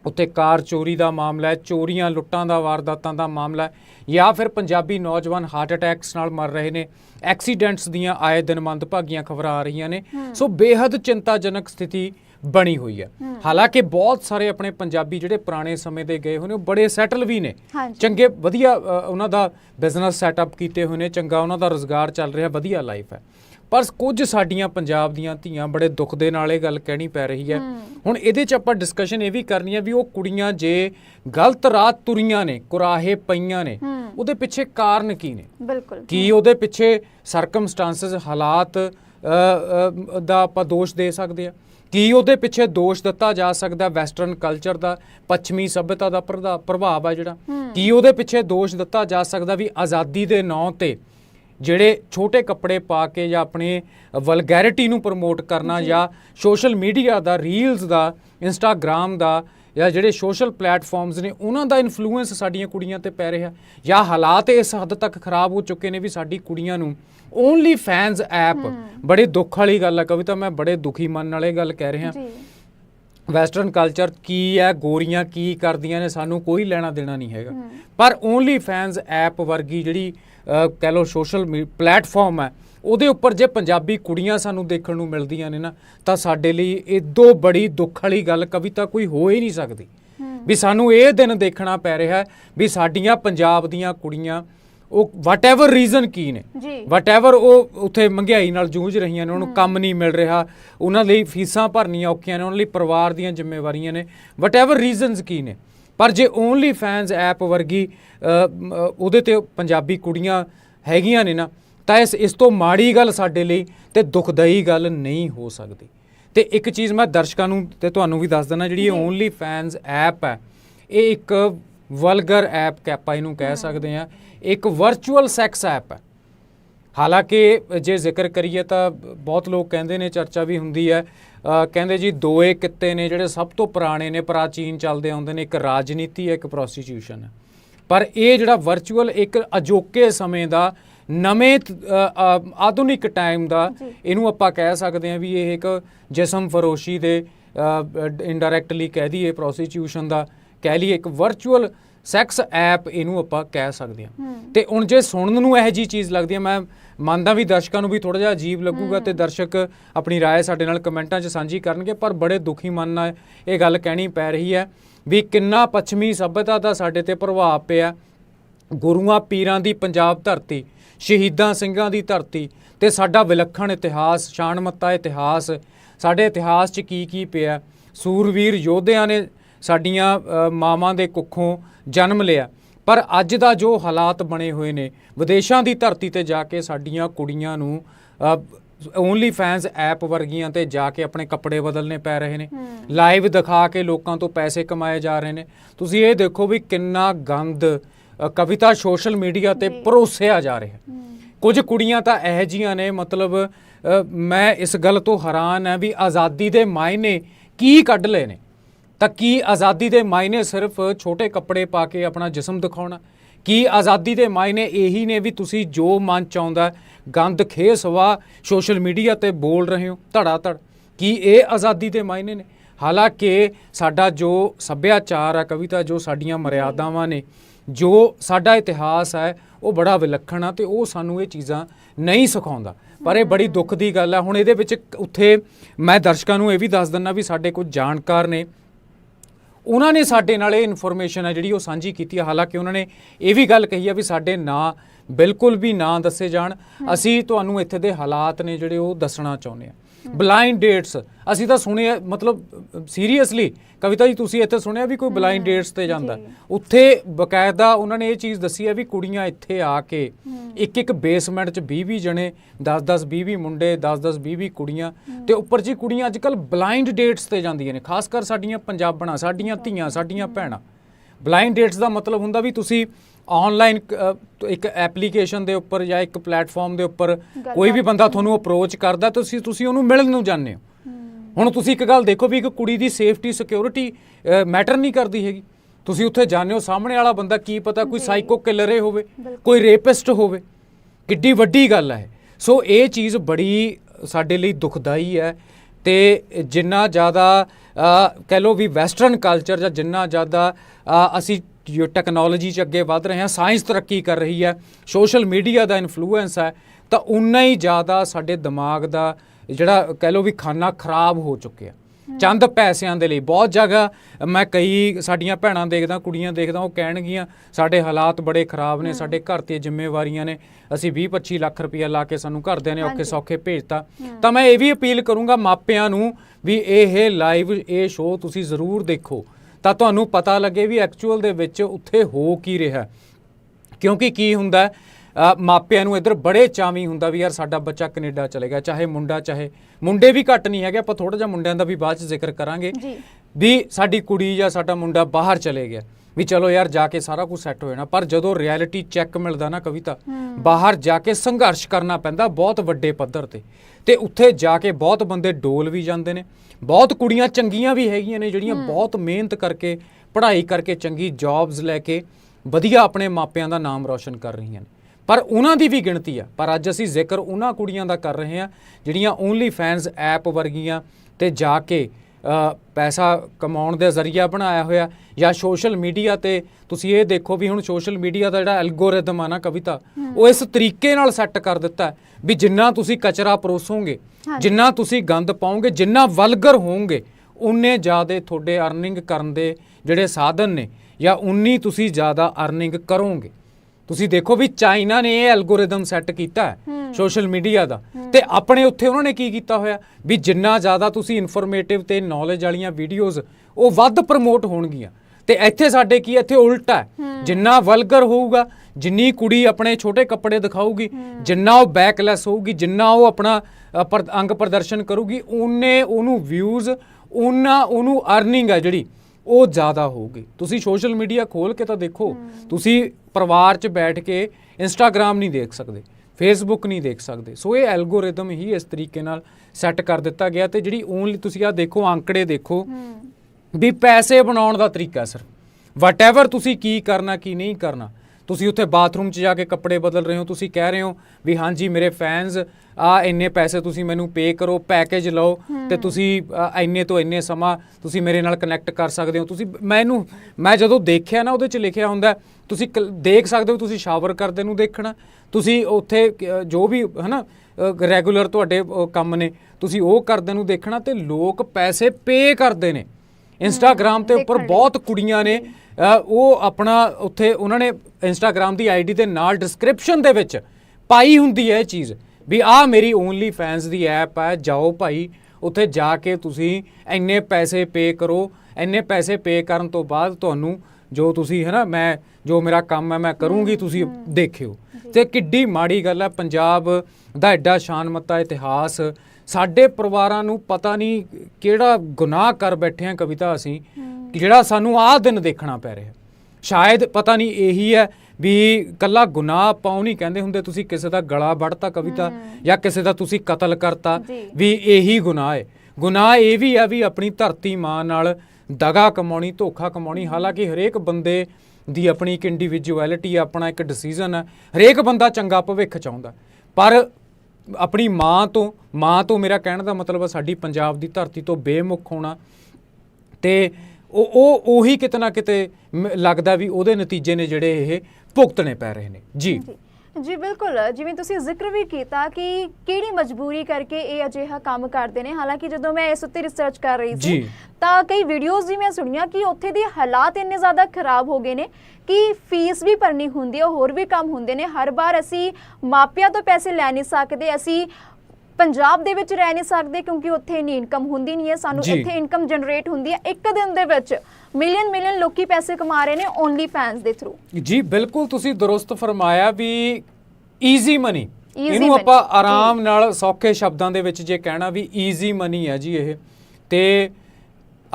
ਉੱਥੇ ਕਾਰ ਚੋਰੀ ਦਾ ਮਾਮਲਾ ਹੈ ਚੋਰੀਆਂ ਲੁੱਟਾਂ ਦਾ ਵਾਰਦਾਤਾਂ ਦਾ ਮਾਮਲਾ ਹੈ ਜਾਂ ਫਿਰ ਪੰਜਾਬੀ ਨੌਜਵਾਨ ਹਾਰਟ ਅਟੈਕਸ ਨਾਲ ਮਰ ਰਹੇ ਨੇ ਐਕਸੀਡੈਂਟਸ ਦੀਆਂ ਆਏ ਦਿਨ ਮੰਦਭਾਗੀਆਂ ਖਬਰਾਂ ਆ ਰਹੀਆਂ ਨੇ ਸੋ ਬੇਹੱਦ ਚਿੰਤਾਜਨਕ ਸਥਿਤੀ ਬਣੀ ਹੋਈ ਹੈ। ਹਾਲਾਂਕਿ ਬਹੁਤ ਸਾਰੇ ਆਪਣੇ ਪੰਜਾਬੀ ਜਿਹੜੇ ਪੁਰਾਣੇ ਸਮੇਂ ਦੇ ਗਏ ਹੋਏ ਨੇ ਉਹ ਬੜੇ ਸੈਟਲ ਵੀ ਨੇ। ਚੰਗੇ ਵਧੀਆ ਉਹਨਾਂ ਦਾ ਬਿਜ਼ਨਸ ਸੈਟਅਪ ਕੀਤੇ ਹੋਏ ਨੇ ਚੰਗਾ ਉਹਨਾਂ ਦਾ ਰੋਜ਼ਗਾਰ ਚੱਲ ਰਿਹਾ ਵਧੀਆ ਲਾਈਫ ਹੈ। ਪਰ ਕੁਝ ਸਾਡੀਆਂ ਪੰਜਾਬ ਦੀਆਂ ਧੀਆਂ ਬੜੇ ਦੁੱਖ ਦੇ ਨਾਲ ਇਹ ਗੱਲ ਕਹਿਣੀ ਪੈ ਰਹੀ ਹੈ। ਹੁਣ ਇਹਦੇ 'ਚ ਆਪਾਂ ਡਿਸਕਸ਼ਨ ਇਹ ਵੀ ਕਰਨੀ ਹੈ ਵੀ ਉਹ ਕੁੜੀਆਂ ਜੇ ਗਲਤ ਰਾਹ ਤੁਰੀਆਂ ਨੇ ਕੁਰਾਹੇ ਪਈਆਂ ਨੇ ਹੂੰ। ਉਹਦੇ ਪਿੱਛੇ ਕਾਰਨ ਕੀ ਨੇ? ਬਿਲਕੁਲ। ਕੀ ਉਹਦੇ ਪਿੱਛੇ ਸਰਕਮਸਟੈਂਸਸ ਹਾਲਾਤ ਦਾ ਆਪਾਂ ਦੋਸ਼ ਦੇ ਸਕਦੇ ਆ? ਕੀ ਉਹਦੇ ਪਿੱਛੇ ਦੋਸ਼ ਦਿੱਤਾ ਜਾ ਸਕਦਾ ਵੈਸਟਰਨ ਕਲਚਰ ਦਾ ਪੱਛਮੀ ਸਭਿਅਤਾ ਦਾ ਪ੍ਰਭਾਵ ਆ ਜਿਹੜਾ? ਕੀ ਉਹਦੇ ਪਿੱਛੇ ਦੋਸ਼ ਦਿੱਤਾ ਜਾ ਸਕਦਾ ਵੀ ਆਜ਼ਾਦੀ ਦੇ ਨਾਂ ਤੇ ਜਿਹੜੇ ਛੋਟੇ ਕੱਪੜੇ ਪਾ ਕੇ ਜਾਂ ਆਪਣੇ ਵਲਗੈਰਿਟੀ ਨੂੰ ਪ੍ਰਮੋਟ ਕਰਨਾ ਜਾਂ। ਸੋਸ਼ਲ ਮੀਡੀਆ ਦਾ ਰੀਲਸ ਦਾ ਇੰਸਟਾਗ੍ਰam ਦਾ ਜਾਂ ਜਿਹੜੇ ਸੋਸ਼ਲ ਪਲੇਟਫਾਰਮਸ ਨੇ ਉਹਨਾਂ ਦਾ ਇਨਫਲੂਐਂਸ ਸਾਡੀਆਂ ਕੁੜੀਆਂ ਤੇ ਪੈ ਰਿਹਾ। ਜਾਂ ਹਾਲਾਤ ਇਸ ਹੱਦ ਤੱਕ ਖਰਾਬ ਹੋ ਚੁੱਕੇ ਨੇ ਵੀ ਸਾਡੀ ਕੁੜੀਆਂ ਨੂੰ। ਓਨਲੀ ਫੈਨਸ ਐਪ ਬੜੇ ਦੁੱਖ ਵਾਲੀ ਗੱਲ ਹੈ ਕਵਿਤਾ ਮੈਂ ਬੜੇ ਦੁਖੀ ਮਨ ਨਾਲ ਇਹ ਗੱਲ ਕਹਿ ਰਿਹਾ। ਵੈਸਟਰਨ ਕਲਚਰ ਕੀ ਹੈ ਗੋਰੀਆਂ ਕੀ ਕਰਦੀਆਂ ਨੇ ਸਾਨੂੰ ਕੋਈ ਲੈਣਾ ਦੇਣਾ ਨਹੀਂ ਹੈਗਾ। ਪਰ ਓਨਲੀ ਫੈਨਸ ਐਪ ਵਰਗੀ ਜਿਹੜੀ ਕਹਿ ਲਓ ਸੋਸ਼ਲ ਪਲੇਟਫਾਰਮ ਹੈ ਉਹਦੇ ਉੱਪਰ ਜੇ ਪੰਜਾਬੀ ਕੁੜੀਆਂ ਸਾਨੂੰ ਦੇਖਣ ਨੂੰ ਮਿਲਦੀਆਂ ਨੇ ਨਾ ਤਾਂ ਸਾਡੇ ਲਈ ਇਦੋਂ ਬੜੀ ਦੁੱਖ ਵਾਲੀ ਗੱਲ ਕਵਿਤਾ ਕੋਈ ਹੋ ਹੀ ਨਹੀਂ ਸਕਦੀ। ਵੀ ਸਾਨੂੰ ਇਹ ਦਿਨ ਦੇਖਣਾ ਪੈ ਰਿਹਾ ਵੀ ਸਾਡੀਆਂ ਪੰਜਾਬ ਦੀਆਂ ਕੁੜੀਆਂ ਉਹ ਵਟਐਵਰ ਰੀਜ਼ਨ ਕੀ ਨੇ? ਵਟਐਵਰ ਉਹ ਉੱਥੇ ਮਹਿੰਗਾਈ ਨਾਲ ਜੂਝ ਰਹੀਆਂ ਨੇ ਉਹਨੂੰ ਕੰਮ ਨਹੀਂ ਮਿਲ ਰਿਹਾ ਉਹਨਾਂ ਲਈ ਫੀਸਾਂ ਭਰਨੀਆਂ ਔਖੀਆਂ ਨੇ ਉਹਨਾਂ ਲਈ ਪਰਿਵਾਰ ਦੀਆਂ ਜ਼ਿੰਮੇਵਾਰੀਆਂ ਨੇ। ਵਟਐਵਰ ਰੀਜ਼ਨਸ ਕੀ ਨੇ? ਪਰ ਜੇ ਓਨਲੀ ਫੈਨਸ ਐਪ ਵਰਗੀ ਉਹਦੇ ਤੇ ਪੰਜਾਬੀ ਕੁੜੀਆਂ ਹੈਗੀਆਂ ਨੇ ਨਾ ਤਾਂ ਇਸ ਇਸ ਤੋਂ ਮਾੜੀ ਗੱਲ ਸਾਡੇ ਲਈ ਤੇ ਦੁਖਦਾਈ ਗੱਲ ਨਹੀਂ ਹੋ ਸਕਦੀ। ਤੇ ਇੱਕ ਚੀਜ਼ ਮੈਂ ਦਰਸ਼ਕਾਂ ਨੂੰ ਤੇ ਤੁਹਾਨੂੰ ਵੀ ਦੱਸ ਦਿੰਦਾ ਜਿਹੜੀ ਓਨਲੀ ਫੈਨਸ ਐਪ ਹੈ ਇਹ ਇੱਕ ਵਲਗਰ ਐਪ ਕਿ ਆਪਾਂ ਇਹਨੂੰ ਕਹਿ ਸਕਦੇ ਆ ਇੱਕ ਵਰਚੁਅਲ ਸੈਕਸ ਐਪ। ਹੈ ਹਾਲਾਂਕਿ ਜੇ ਜ਼ਿਕਰ ਕਰੀਏ ਤਾਂ ਬਹੁਤ ਲੋਕ ਕਹਿੰਦੇ ਨੇ ਚਰਚਾ ਵੀ ਹੁੰਦੀ ਹੈ। ਕਹਿੰਦੇ ਜੀ ਦੋਏ ਕਿੱਤੇ ਨੇ ਜਿਹੜੇ ਸਭ ਤੋਂ ਪੁਰਾਣੇ ਨੇ ਪ੍ਰਾਚੀਨ ਚੱਲਦੇ ਆਉਂਦੇ ਨੇ ਇੱਕ ਰਾਜਨੀਤੀ ਹੈ ਇੱਕ ਪ੍ਰੋਸਟੀਟਿਊਸ਼ਨ ਹੈ। ਪਰ ਇਹ ਜਿਹੜਾ ਵਰਚੁਅਲ ਇੱਕ ਅਜੋਕੇ ਸਮੇਂ ਦਾ ਨਵੇਂ ਆਧੁਨਿਕ ਟਾਈਮ ਦਾ। ਇਹਨੂੰ ਆਪਾਂ ਕਹਿ ਸਕਦੇ ਹਾਂ ਵੀ ਇਹ ਇੱਕ ਜਿਸਮ ਫਰੋਸ਼ੀ ਦੇ ਇਨਡਾਇਰੈਕਟਲੀ ਕਹਿ ਦਈਏ ਪ੍ਰੋਸਟੀਟਿਊਸ਼ਨ ਦਾ ਕਹਿ ਲਈਏ ਇੱਕ ਵਰਚੁਅਲ ਸੈਕਸ ਐਪ ਇਹਨੂੰ ਆਪਾਂ ਕਹਿ ਸਕਦੇ ਹਾਂ ਹੂੰ ਤੇ ਹੁਣ ਜੇ ਸੁਣਨ ਨੂੰ ਇਹੋ ਜੀ ਚੀਜ਼ ਲੱਗਦੀ ਹੈ ਮੈਂ ਮੰਨਦਾ ਵੀ ਦਰਸ਼ਕਾਂ ਨੂੰ ਵੀ ਥੋੜਾ ਜਿਹਾ ਅਜੀਬ ਲੱਗੂਗਾ ਤੇ ਦਰਸ਼ਕ ਆਪਣੀ رائے ਸਾਡੇ ਨਾਲ ਕਮੈਂਟਾਂ 'ਚ ਸਾਂਝੀ ਕਰਨਗੇ ਪਰ ਬੜੇ ਦੁਖੀ ਮਨ ਨਾਲ ਇਹ ਗੱਲ ਕਹਿਣੀ ਪੈ ਰਹੀ ਹੈ ਵੀ ਕਿੰਨਾ ਪੱਛਮੀ ਸਭਿਅਤਾ ਦਾ ਸਾਡੇ ਤੇ ਪ੍ਰਭਾਵ ਪਿਆ ਗੁਰੂਆਂ ਪੀਰਾਂ ਦੀ ਪੰਜਾਬ ਧਰਤੀ ਸ਼ਹੀਦਾਂ ਸਿੰਘਾਂ ਦੀ ਧਰਤੀ ਤੇ ਸਾਡਾ ਵਿਲੱਖਣ ਇਤਿਹਾਸ ਸ਼ਾਨਮੱਤਾ ਇਤਿਹਾਸ ਸਾਡੇ ਇਤਿਹਾਸ 'ਚ ਕੀ ਕੀ ਪਿਆ ਸੂਰਵੀਰ ਯੋਧਿਆਂ ਨੇ ਸਾਡੀਆਂ ਅ, ਮਾਵਾਂ ਦੇ ਕੁੱਖੋਂ ਜਨਮ ਲਿਆ। ਪਰ ਅੱਜ ਦਾ ਜੋ ਹਾਲਾਤ ਬਣੇ ਹੋਏ ਨੇ ਵਿਦੇਸ਼ਾਂ ਦੀ ਧਰਤੀ ਤੇ ਜਾ ਕੇ ਸਾਡੀਆਂ ਕੁੜੀਆਂ ਨੂੰ ਓਨਲੀ ਫੈਨਸ ਐਪ ਵਰਗੀਆਂ ਤੇ ਜਾ ਕੇ ਆਪਣੇ ਕੱਪੜੇ ਬਦਲਨੇ ਪੈ ਰਹੇ ਨੇ। ਲਾਈਵ ਦਿਖਾ ਕੇ ਲੋਕਾਂ ਤੋਂ ਪੈਸੇ ਕਮਾਏ ਜਾ ਰਹੇ ਨੇ। ਤੁਸੀਂ ਇਹ ਦੇਖੋ ਵੀ ਕਿੰਨਾ ਗੰਦ ਕਵਿਤਾ ਸੋਸ਼ਲ ਮੀਡੀਆ ਤੇ। ਪਰੋਸਿਆ ਜਾ ਰਿਹਾ। ਕੁਝ ਕੁੜੀਆਂ ਤਾਂ ਇਹੋ ਜੀਆਂ ਨੇ ਮਤਲਬ ਮੈਂ ਇਸ ਗੱਲ ਤੋਂ ਹੈਰਾਨ ਹਾਂ ਵੀ ਆਜ਼ਾਦੀ ਦੇ ਮਾਇਨੇ ਕੀ ਕੱਢ ਲਏ ਨੇ। ਤਾਂ ਕੀ ਆਜ਼ਾਦੀ ਦੇ ਮਾਇਨੇ ਸਿਰਫ ਛੋਟੇ ਕੱਪੜੇ ਪਾ ਕੇ ਆਪਣਾ ਜਿਸਮ ਦਿਖਾਉਣਾ? ਕੀ ਆਜ਼ਾਦੀ ਦੇ ਮਾਇਨੇ ਇਹੀ ਨੇ ਵੀ ਤੁਸੀਂ ਜੋ ਮਨ ਚ ਆਉਂਦਾ ਗੰਦ ਖੇਸਵਾ ਸੋਸ਼ਲ ਮੀਡੀਆ ਤੇ ਬੋਲ ਰਹੇ ਹੋ ਧੜਾ ਧੜ ਕੀ ਇਹ ਆਜ਼ਾਦੀ ਦੇ ਮਾਇਨੇ ਨੇ? ਹਾਲਾਂਕਿ ਸਾਡਾ ਜੋ ਸੱਭਿਆਚਾਰ ਆ, ਕਵਿਤਾ ਜੋ ਸਾਡੀਆਂ ਮਰਿਆਦਾਵਾਂ ਨੇ, ਜੋ ਸਾਡਾ ਇਤਿਹਾਸ ਹੈ, ਉਹ ਬੜਾ ਵਿਲੱਖਣ ਆ ਤੇ ਉਹ ਸਾਨੂੰ ਇਹ ਚੀਜ਼ਾਂ ਨਹੀਂ ਸਿਖਾਉਂਦਾ। ਪਰ ਇਹ ਬੜੀ ਦੁੱਖ ਦੀ ਗੱਲ ਆ। ਹੁਣ ਇਹਦੇ ਵਿੱਚ ਉੱਥੇ ਮੈਂ ਦਰਸ਼ਕਾਂ ਨੂੰ ਇਹ ਵੀ ਦੱਸ ਦਿੰਦਾ ਵੀ ਸਾਡੇ ਕੁਝ ਜਾਣਕਾਰ ਨੇ ਉਹਨਾਂ ਨੇ ਸਾਡੇ ਨਾਲ ਇਹ ਇਨਫੋਰਮੇਸ਼ਨ ਹੈ ਜਿਹੜੀ ਉਹ ਸਾਂਝੀ ਕੀਤੀ ਹੈ। ਹਾਲਾਂਕਿ ਉਹਨਾਂ ਨੇ ਇਹ ਵੀ ਗੱਲ ਕਹੀ ਹੈ ਵੀ ਸਾਡੇ ਨਾਂ ਬਿਲਕੁਲ ਵੀ ਨਾਂ ਦੱਸੇ ਜਾਣ। ਅਸੀਂ ਤੁਹਾਨੂੰ ਇੱਥੇ ਦੇ ਹਾਲਾਤ ਨੇ ਜਿਹੜੇ ਉਹ ਦੱਸਣਾ ਚਾਹੁੰਦੇ ਆ ਬਲਾਈਂਡ ਡੇਟਸ ਅਸੀਂ ਤਾਂ ਸੁਣਿਆ ਮਤਲਬ ਸੀਰੀਅਸਲੀ ਕਵਿਤਾ ਜੀ ਤੁਸੀਂ ਇੱਥੇ ਸੁਣਿਆ ਵੀ ਕੋਈ ਬਲਾਈਂਡ ਡੇਟਸ ਤੇ ਜਾਂਦਾ। ਉੱਥੇ ਬਕਾਇਦਾ ਉਹਨਾਂ ਨੇ ਇਹ ਚੀਜ਼ ਦੱਸੀ ਹੈ ਵੀ ਕੁੜੀਆਂ ਇੱਥੇ ਆ ਕੇ ਇੱਕ ਇੱਕ ਬੇਸਮੈਂਟ 'ਚ 20 20 ਜਣੇ 10 10 20 20 ਮੁੰਡੇ 10 10 20 20 ਕੁੜੀਆਂ ਤੇ ਉੱਪਰ ਜੀ ਕੁੜੀਆਂ ਅੱਜ ਕੱਲ ਬਲਾਈਂਡ ਡੇਟਸ ਤੇ ਜਾਂਦੀਆਂ ਨੇ ਖਾਸ ਕਰ ਸਾਡੀਆਂ ਪੰਜਾਬਣਾਂ ਸਾਡੀਆਂ ਧੀਆਂ ਸਾਡੀਆਂ ਭੈਣਾਂ। ਬਲਾਈਂਡ ਡੇਟਸ ਦਾ ਮਤਲਬ ਹੁੰਦਾ ਵੀ ਤੁਸੀਂ ਆਨਲਾਈਨ ਇੱਕ ਐਪਲੀਕੇਸ਼ਨ ਦੇ ਉੱਪਰ ਜਾਂ ਇੱਕ ਪਲੇਟਫਾਰਮ ਦੇ ਉੱਪਰ ਕੋਈ ਵੀ ਬੰਦਾ ਤੁਹਾਨੂੰ ਅਪਰੋਚ ਕਰਦਾ ਤੁਸੀਂ ਤੁਸੀਂ ਉਹਨੂੰ ਮਿਲਣ ਨੂੰ ਜਾਂਦੇ ਹੋ। ਹੁਣ ਤੁਸੀਂ ਇੱਕ ਗੱਲ ਦੇਖੋ ਵੀ ਇੱਕ ਕੁੜੀ ਦੀ ਸੇਫਟੀ ਸਿਕਿਉਰਿਟੀ ਮੈਟਰ ਨਹੀਂ ਕਰਦੀ ਹੈਗੀ। ਤੁਸੀਂ ਉੱਥੇ ਜਾਂਦੇ ਹੋ ਸਾਹਮਣੇ ਵਾਲਾ ਬੰਦਾ ਕੀ ਪਤਾ ਕੋਈ। ਸਾਈਕੋ ਕਿਲਰ ਹੀ ਹੋਵੇ। ਕੋਈ ਰੇਪਿਸਟ ਹੋਵੇ ਕਿੱਡੀ ਵੱਡੀ ਗੱਲ ਹੈ। ਸੋ ਇਹ ਚੀਜ਼ ਬੜੀ ਸਾਡੇ ਲਈ ਦੁਖਦਾਈ ਹੈ ਤੇ ਜਿੰਨਾ ਜ਼ਿਆਦਾ ਕਹਿ ਲਓ ਵੀ ਵੈਸਟਰਨ ਕਲਚਰ ਜਾਂ ਜਿੰਨਾ ਜ਼ਿਆਦਾ ਅਸੀਂ ਜੋ ਟੈਕਨੋਲੋਜੀ 'ਚ ਅੱਗੇ ਵਧ ਰਹੇ ਹਾਂ ਸਾਇੰਸ ਤਰੱਕੀ ਕਰ ਰਹੀ ਹੈ ਸੋਸ਼ਲ ਮੀਡੀਆ ਦਾ ਇਨਫਲੂਐਂਸ ਹੈ ਤਾਂ ਉਨਾ ਹੀ ਜ਼ਿਆਦਾ ਸਾਡੇ ਦਿਮਾਗ ਦਾ ਜਿਹੜਾ ਕਹਿ ਲਓ ਵੀ ਖਾਨਾ ਖਰਾਬ ਹੋ ਚੁੱਕਿਆ। ਚੰਦ ਪੈਸਿਆਂ ਦੇ ਲਈ ਬਹੁਤ ਜਗ੍ਹਾ ਮੈਂ ਕਈ ਸਾਡੀਆਂ ਭੈਣਾਂ ਦੇਖਦਾ ਕੁੜੀਆਂ ਦੇਖਦਾ ਉਹ ਕਹਿਣਗੀਆਂ ਸਾਡੇ ਹਾਲਾਤ ਬੜੇ ਖਰਾਬ ਨੇ ਸਾਡੇ ਘਰ ਤੇ ਜ਼ਿੰਮੇਵਾਰੀਆਂ ਨੇ ਅਸੀਂ 20 25 ਲੱਖ ਰੁਪਇਆ ਲਾ ਕੇ ਸਾਨੂੰ ਘਰਦਿਆਂ ਨੇ ਔਖੇ। ਸੌਖੇ ਭੇਜਤਾ। ਤਾਂ ਮੈਂ ਇਹ ਵੀ ਅਪੀਲ ਕਰੂੰਗਾ ਮਾਪਿਆਂ ਨੂੰ ਵੀ ਇਹ ਲਾਈਵ ਇਹ ਸ਼ੋਅ ਤੁਸੀਂ ਜ਼ਰੂਰ ਦੇਖੋ। ਤਾਂ ਤੁਹਾਨੂੰ ਪਤਾ ਲੱਗੇ ਵੀ ਐਕਚੁਅਲ ਦੇ ਵਿੱਚ ਉੱਥੇ ਹੋ ਕੀ ਰਿਹਾ। ਕਿਉਂਕਿ ਕੀ ਹੁੰਦਾ ਮਾਪਿਆਂ ਨੂੰ ਇੱਧਰ ਬੜੇ ਚਾਵੀ ਹੁੰਦਾ ਵੀ ਯਾਰ ਸਾਡਾ ਬੱਚਾ ਕੈਨੇਡਾ ਚਲੇਗਾ ਚਾਹੇ ਮੁੰਡਾ ਚਾਹੇ ਮੁੰਡੇ ਵੀ ਘੱਟ ਨਹੀਂ ਹੈਗੇ ਆਪਾਂ ਥੋੜਾ ਜਿਹਾ ਮੁੰਡਿਆਂ ਦਾ ਵੀ ਬਾਅਦ ਚ ਜ਼ਿਕਰ ਕਰਾਂਗੇ ਜੀ। ਵੀ ਸਾਡੀ ਕੁੜੀ ਜਾਂ ਸਾਡਾ ਮੁੰਡਾ ਬਾਹਰ ਚਲੇ ਗਿਆ। ਵੀ ਚਲੋ ਯਾਰ ਜਾ ਕੇ ਸਾਰਾ ਕੁਝ ਸੈੱਟ ਹੋ ਜਾਣਾ। ਪਰ ਜਦੋਂ ਰਿਐਲਿਟੀ ਚੈੱਕ ਮਿਲਦਾ ਨਾ ਕਵਿਤਾ। ਬਾਹਰ ਜਾ ਕੇ ਸੰਘਰਸ਼ ਕਰਨਾ ਪੈਂਦਾ ਬਹੁਤ ਵੱਡੇ ਪੱਧਰ ਤੇ। ਤੇ ਉੱਥੇ ਜਾ ਕੇ ਬਹੁਤ ਬੰਦੇ ਡੋਲ ਵੀ ਜਾਂਦੇ ਨੇ। ਬਹੁਤ ਕੁੜੀਆਂ ਚੰਗੀਆਂ ਵੀ ਹੈਗੀਆਂ ਨੇ ਜਿਹੜੀਆਂ ਬਹੁਤ ਮਿਹਨਤ ਕਰਕੇ ਪੜ੍ਹਾਈ ਕਰਕੇ ਚੰਗੀ ਜੌਬਸ ਲੈ ਕੇ ਵਧੀਆ ਆਪਣੇ ਮਾਪਿਆਂ ਦਾ ਨਾਮ ਰੌਸ਼ਨ ਕਰ ਰਹੀਆਂ ਨੇ। ਪਰ ਉਹਨਾਂ ਦੀ ਵੀ ਗਿਣਤੀ ਆ। ਪਰ ਅੱਜ ਅਸੀਂ ਜ਼ਿਕਰ ਉਹਨਾਂ ਕੁੜੀਆਂ ਦਾ ਕਰ ਰਹੇ ਹਾਂ ਜਿਹੜੀਆਂ ਓਨਲੀ ਫੈਨਸ ਐਪ ਵਰਗੀਆਂ ਤੇ ਜਾ ਕੇ ਪੈਸਾ ਕਮਾਉਣ ਦਾ ਜ਼ਰੀਆ ਬਣਾਇਆ ਹੋਇਆ ਜਾਂ ਸੋਸ਼ਲ ਮੀਡੀਆ ਤੇ ਤੁਸੀਂ ਇਹ ਦੇਖੋ ਵੀ ਹੁਣ ਸੋਸ਼ਲ ਮੀਡੀਆ ਦਾ ਜਿਹੜਾ ਐਲਗੋਰਿਦਮ ਆ ਨਾ ਕਵਿਤਾ ਉਹ ਇਸ ਤਰੀਕੇ ਨਾਲ ਸੈੱਟ ਕਰ ਦਿੱਤਾ ਵੀ ਜਿੰਨਾ ਤੁਸੀਂ ਕਚਰਾ ਪਰੋਸੋਗੇ ਜਿੰਨਾ ਤੁਸੀਂ ਗੰਦ ਪਾਓਗੇ ਜਿੰਨਾ ਵਲਗਰ ਹੋਵੋਗੇ ਉਨੇ ਜ਼ਿਆਦਾ ਤੁਹਾਡੇ ਅਰਨਿੰਗ ਕਰਨ ਦੇ ਜਿਹੜੇ ਸਾਧਨ ਨੇ ਜਾਂ ਉਨੀ ਤੁਸੀਂ ਜ਼ਿਆਦਾ ਅਰਨਿੰਗ ਕਰੋਗੇ। ਤੁਸੀਂ ਦੇਖੋ ਵੀ ਚਾਈਨਾ ਨੇ ਇਹ ਐਲਗੋਰਿਦਮ ਸੈੱਟ ਕੀਤਾ ਹੈ ਸੋਸ਼ਲ ਮੀਡੀਆ ਦਾ। ਤੇ ਆਪਣੇ ਉੱਥੇ ਉਹਨਾਂ ਨੇ ਕੀ ਕੀਤਾ ਹੋਇਆ? ਵੀ ਜਿੰਨਾ ਜ਼ਿਆਦਾ ਤੁਸੀਂ ਇਨਫੋਰਮੇਟਿਵ ਤੇ ਨੌਲੇਜ ਵਾਲੀਆਂ ਵੀਡੀਓਜ਼ ਉਹ ਵੱਧ ਪ੍ਰਮੋਟ ਹੋਣਗੀਆਂ। ਤੇ ਇੱਥੇ ਸਾਡੇ ਕੀ ਇੱਥੇ ਉਲਟਾ ਹੈ। ਜਿੰਨਾ ਵਲਗਰ ਹੋਊਗਾ ਜਿੰਨੀ ਕੁੜੀ ਆਪਣੇ ਛੋਟੇ ਕੱਪੜੇ ਦਿਖਾਊਗੀ ਜਿੰਨਾ ਉਹ ਬੈਕਲੈਸ ਹੋਊਗੀ ਜਿੰਨਾ ਉਹ ਆਪਣਾ ਅੰਗ ਪ੍ਰਦਰਸ਼ਨ ਕਰੂਗੀ ਉਹਨੇ ਉਹਨੂੰ ਵਿਊਜ਼ ਉਹਨਾਂ ਉਹਨੂੰ ਅਰਨਿੰਗ ਹੈ ਜਿਹੜੀ ਉਹ ਜ਼ਿਆਦਾ ਹੋਊਗੀ। ਤੁਸੀਂ ਸੋਸ਼ਲ ਮੀਡੀਆ ਖੋਲ ਕੇ ਤਾਂ ਦੇਖੋ ਤੁਸੀਂ ਪਰਿਵਾਰ 'ਚ ਬੈਠ ਕੇ ਇੰਸਟਾਗ੍ਰam ਨਹੀਂ ਦੇਖ ਸਕਦੇ ਫੇਸਬੁੱਕ ਨਹੀਂ ਦੇਖ ਸਕਦੇ। ਸੋ ਇਹ ਐਲਗੋਰਿਦਮ ਹੀ ਇਸ ਤਰੀਕੇ ਨਾਲ ਸੈੱਟ ਕਰ ਦਿੱਤਾ ਗਿਆ ਤੇ ਜਿਹੜੀ ਓਨਲੀ ਤੁਸੀਂ ਆ ਦੇਖੋ ਅੰਕੜੇ ਦੇਖੋ ਵੀ ਪੈਸੇ ਬਣਾਉਣ ਦਾ ਤਰੀਕਾ ਸਰ ਵਟਐਵਰ ਤੁਸੀਂ ਕੀ ਕਰਨਾ ਕੀ ਨਹੀਂ ਕਰਨਾ ਤੁਸੀਂ ਉੱਥੇ ਬਾਥਰੂਮ 'ਚ ਜਾ ਕੇ ਕੱਪੜੇ ਬਦਲ ਰਹੇ ਹੋ ਤੁਸੀਂ ਕਹਿ ਰਹੇ ਹੋ ਵੀ ਹਾਂਜੀ ਮੇਰੇ ਫੈਨਸ ਆ ਇੰਨੇ ਪੈਸੇ ਤੁਸੀਂ ਮੈਨੂੰ ਪੇ ਕਰੋ ਪੈਕੇਜ ਲਓ ਤੇ ਤੁਸੀਂ ਇੰਨੇ ਤੋਂ ਇੰਨੇ ਸਮਾਂ ਤੁਸੀਂ ਮੇਰੇ ਨਾਲ ਕਨੈਕਟ ਕਰ ਸਕਦੇ ਹੋ। ਤੁਸੀਂ ਮੈਨੂੰ ਮੈਂ ਜਦੋਂ ਦੇਖਿਆ ਨਾ ਉਹਦੇ 'ਚ ਲਿਖਿਆ ਹੁੰਦਾ ਤੁਸੀਂ ਦੇਖ ਸਕਦੇ ਹੋ ਤੁਸੀਂ ਸ਼ਾਵਰ ਕਰਦੇ ਨੂੰ ਦੇਖਣਾ ਤੁਸੀਂ ਉੱਥੇ ਜੋ ਵੀ ਹਨਾ ਰੈਗੂਲਰ ਤੁਹਾਡੇ ਕੰਮ ਨੇ ਤੁਸੀਂ ਉਹ ਕਰਦੇ ਨੂੰ ਦੇਖਣਾ ਤੇ ਲੋਕ ਪੈਸੇ ਪੇ ਕਰਦੇ ਨੇ। ਇੰਸਟਾਗ੍ਰam ਤੇ ਉੱਪਰ। ਬਹੁਤ ਕੁੜੀਆਂ ਨੇ ਉਹ ਆਪਣਾ ਉੱਥੇ ਉਹਨਾਂ ਨੇ ਇੰਸਟਾਗ੍ਰam ਦੀ ਆਈਡੀ ਦੇ ਨਾਲ ਡਿਸਕ੍ਰਿਪਸ਼ਨ ਦੇ ਵਿੱਚ ਪਾਈ ਹੁੰਦੀ ਹੈ ਇਹ ਚੀਜ਼ ਵੀ ਆਹ ਮੇਰੀ ਓਨਲੀ ਫੈਨਸ ਦੀ ਐਪ ਹੈ ਜਾਓ ਭਾਈ ਉੱਥੇ ਜਾ ਕੇ ਤੁਸੀਂ ਇੰਨੇ ਪੈਸੇ ਪੇ ਕਰੋ ਇੰਨੇ ਪੈਸੇ ਪੇ ਕਰਨ ਤੋਂ ਬਾਅਦ ਤੁਹਾਨੂੰ ਜੋ ਤੁਸੀਂ ਹੈ ਨਾ ਮੈਂ ਜੋ ਮੇਰਾ ਕੰਮ ਹੈ ਮੈਂ ਕਰੂੰਗੀ ਤੁਸੀਂ ਦੇਖਿਓ। ਤੇ ਕਿੱਡੀ ਮਾੜੀ ਗੱਲ ਹੈ ਪੰਜਾਬ ਦਾ ਐਡਾ ਸ਼ਾਨਮੱਤਾ ਇਤਿਹਾਸ ਸਾਡੇ ਪਰਿਵਾਰਾਂ ਨੂੰ ਪਤਾ ਨਹੀਂ ਕਿਹੜਾ ਗੁਨਾਹ ਕਰ ਬੈਠੇ ਆ ਕਵਿਤਾ ਅਸੀਂ ਜਿਹੜਾ ਸਾਨੂੰ ਆਹ ਦਿਨ ਦੇਖਣਾ ਪੈ ਰਿਹਾ। ਸ਼ਾਇਦ ਪਤਾ ਨਹੀਂ ਇਹੀ ਹੈ ਵੀ ਕੱਲਾ ਗੁਨਾਹ ਪਾਉ ਨਹੀਂ ਕਹਿੰਦੇ ਹੁੰਦੇ ਤੁਸੀਂ ਕਿਸੇ ਦਾ ਗਲਾ ਵੱਢਤਾ ਕਵਿਤਾ ਜਾਂ ਕਿਸੇ ਦਾ ਤੁਸੀਂ ਕਤਲ ਕਰਤਾ। ਵੀ ਇਹੀ ਗੁਨਾਹ ਹੈ। ਗੁਨਾਹ ਇਹ ਵੀ ਹੈ ਵੀ ਆਪਣੀ ਧਰਤੀ ਮਾਂ ਨਾਲ ਦਗਾ ਕਮਾਉਣੀ ਧੋਖਾ ਕਮਾਉਣੀ ਹਾਲਾਂਕਿ ਹਰੇਕ ਬੰਦੇ ਦੀ ਆਪਣੀ ਇੱਕ ਇੰਡੀਵਿਜੂਅਲਿਟੀ ਆਪਣਾ ਇੱਕ ਡਿਸੀਜਨ ਹੈ। ਹਰੇਕ ਬੰਦਾ ਚੰਗਾ ਭਵਿੱਖ ਚਾਹੁੰਦਾ। ਪਰ ਆਪਣੀ ਮਾਂ ਤੋਂ ਮਾਂ ਤੋਂ ਮੇਰਾ ਕਹਿਣ ਦਾ ਮਤਲਬ ਹੈ ਸਾਡੀ ਪੰਜਾਬ ਦੀ ਧਰਤੀ ਤੋਂ ਬੇਮੁਖ ਹੋਣਾ ਤੇ ਉਹ ਉਹ ਉਹੀ ਕਿਤੇ ਨਾ ਕਿਤੇ ਲੱਗਦਾ ਵੀ ਉਹਦੇ ਨਤੀਜੇ ਨੇ ਜਿਹੜੇ ਇਹ ਭੁਗਤਣੇ ਪੈ ਰਹੇ ਨੇ। ਜੀ। ਜੀ ਬਿਲਕੁਲ। ਜਿਵੇਂ ਤੁਸੀਂ ਜ਼ਿਕਰ ਵੀ ਕੀਤਾ ਕਿ ਕਿਹੜੀ ਮਜਬੂਰੀ ਕਰਕੇ ਇਹ ਅਜਿਹਾ ਕੰਮ ਕਰਦੇ ਨੇ ਹਾਲਾਂਕਿ ਜਦੋਂ ਮੈਂ ਇਸ ਉੱਤੇ ਰਿਸਰਚ ਕਰ ਰਹੀ ਸੀ। ਤਾਂ ਕਈ ਵੀਡੀਓਜ਼ ਵੀ ਮੈਂ ਸੁਣੀਆਂ ਕਿ ਉੱਥੇ ਦੇ ਹਾਲਾਤ ਇੰਨੇ ਜ਼ਿਆਦਾ ਖਰਾਬ ਹੋ ਗਏ ਨੇ ਕਿ ਫੀਸ ਵੀ ਭਰਨੀ ਹੁੰਦੀ ਹੈ ਹੋਰ ਵੀ ਕੰਮ ਹੁੰਦੇ ਨੇ। ਹਰ ਵਾਰ ਅਸੀਂ ਮਾਪਿਆਂ ਤੋਂ ਪੈਸੇ ਲੈ ਨਹੀਂ ਸਕਦੇ ਅਸੀਂ ਪੰਜਾਬ ਦੇ ਵਿੱਚ ਰਹਿ ਨਹੀਂ ਸਕਦੇ ਕਿਉਂਕਿ ਉੱਥੇ ਇੰਨੀ ਇਨਕਮ ਹੁੰਦੀ ਨਹੀਂ ਹੈ। ਸਾਨੂੰ। ਇੱਥੇ ਇਨਕਮ ਜਨਰੇਟ ਹੁੰਦੀ ਹੈ। ਇੱਕ ਦਿਨ ਦੇ ਵਿੱਚ ਮਿਲੀਅਨ ਮਿਲੀਅਨ ਲੋਕੀ ਪੈਸੇ ਕਮਾ ਰਹੇ ਨੇ ਓਨਲੀ ਫੈਨਸ ਦੇ ਥਰੂ ਜੀ ਬਿਲਕੁਲ ਤੁਸੀਂ ਦਰੁਸਤ ਫਰਮਾਇਆ ਵੀ ਈਜ਼ੀ ਮਨੀ ਇਹਨੂੰ ਆਪਾਂ ਆਰਾਮ ਨਾਲ ਸੌਖੇ ਸ਼ਬਦਾਂ ਦੇ ਵਿੱਚ ਜੇ ਕਹਿਣਾ ਵੀ ਈਜ਼ੀ ਮਨੀ ਹੈ ਜੀ ਇਹ। ਤੇ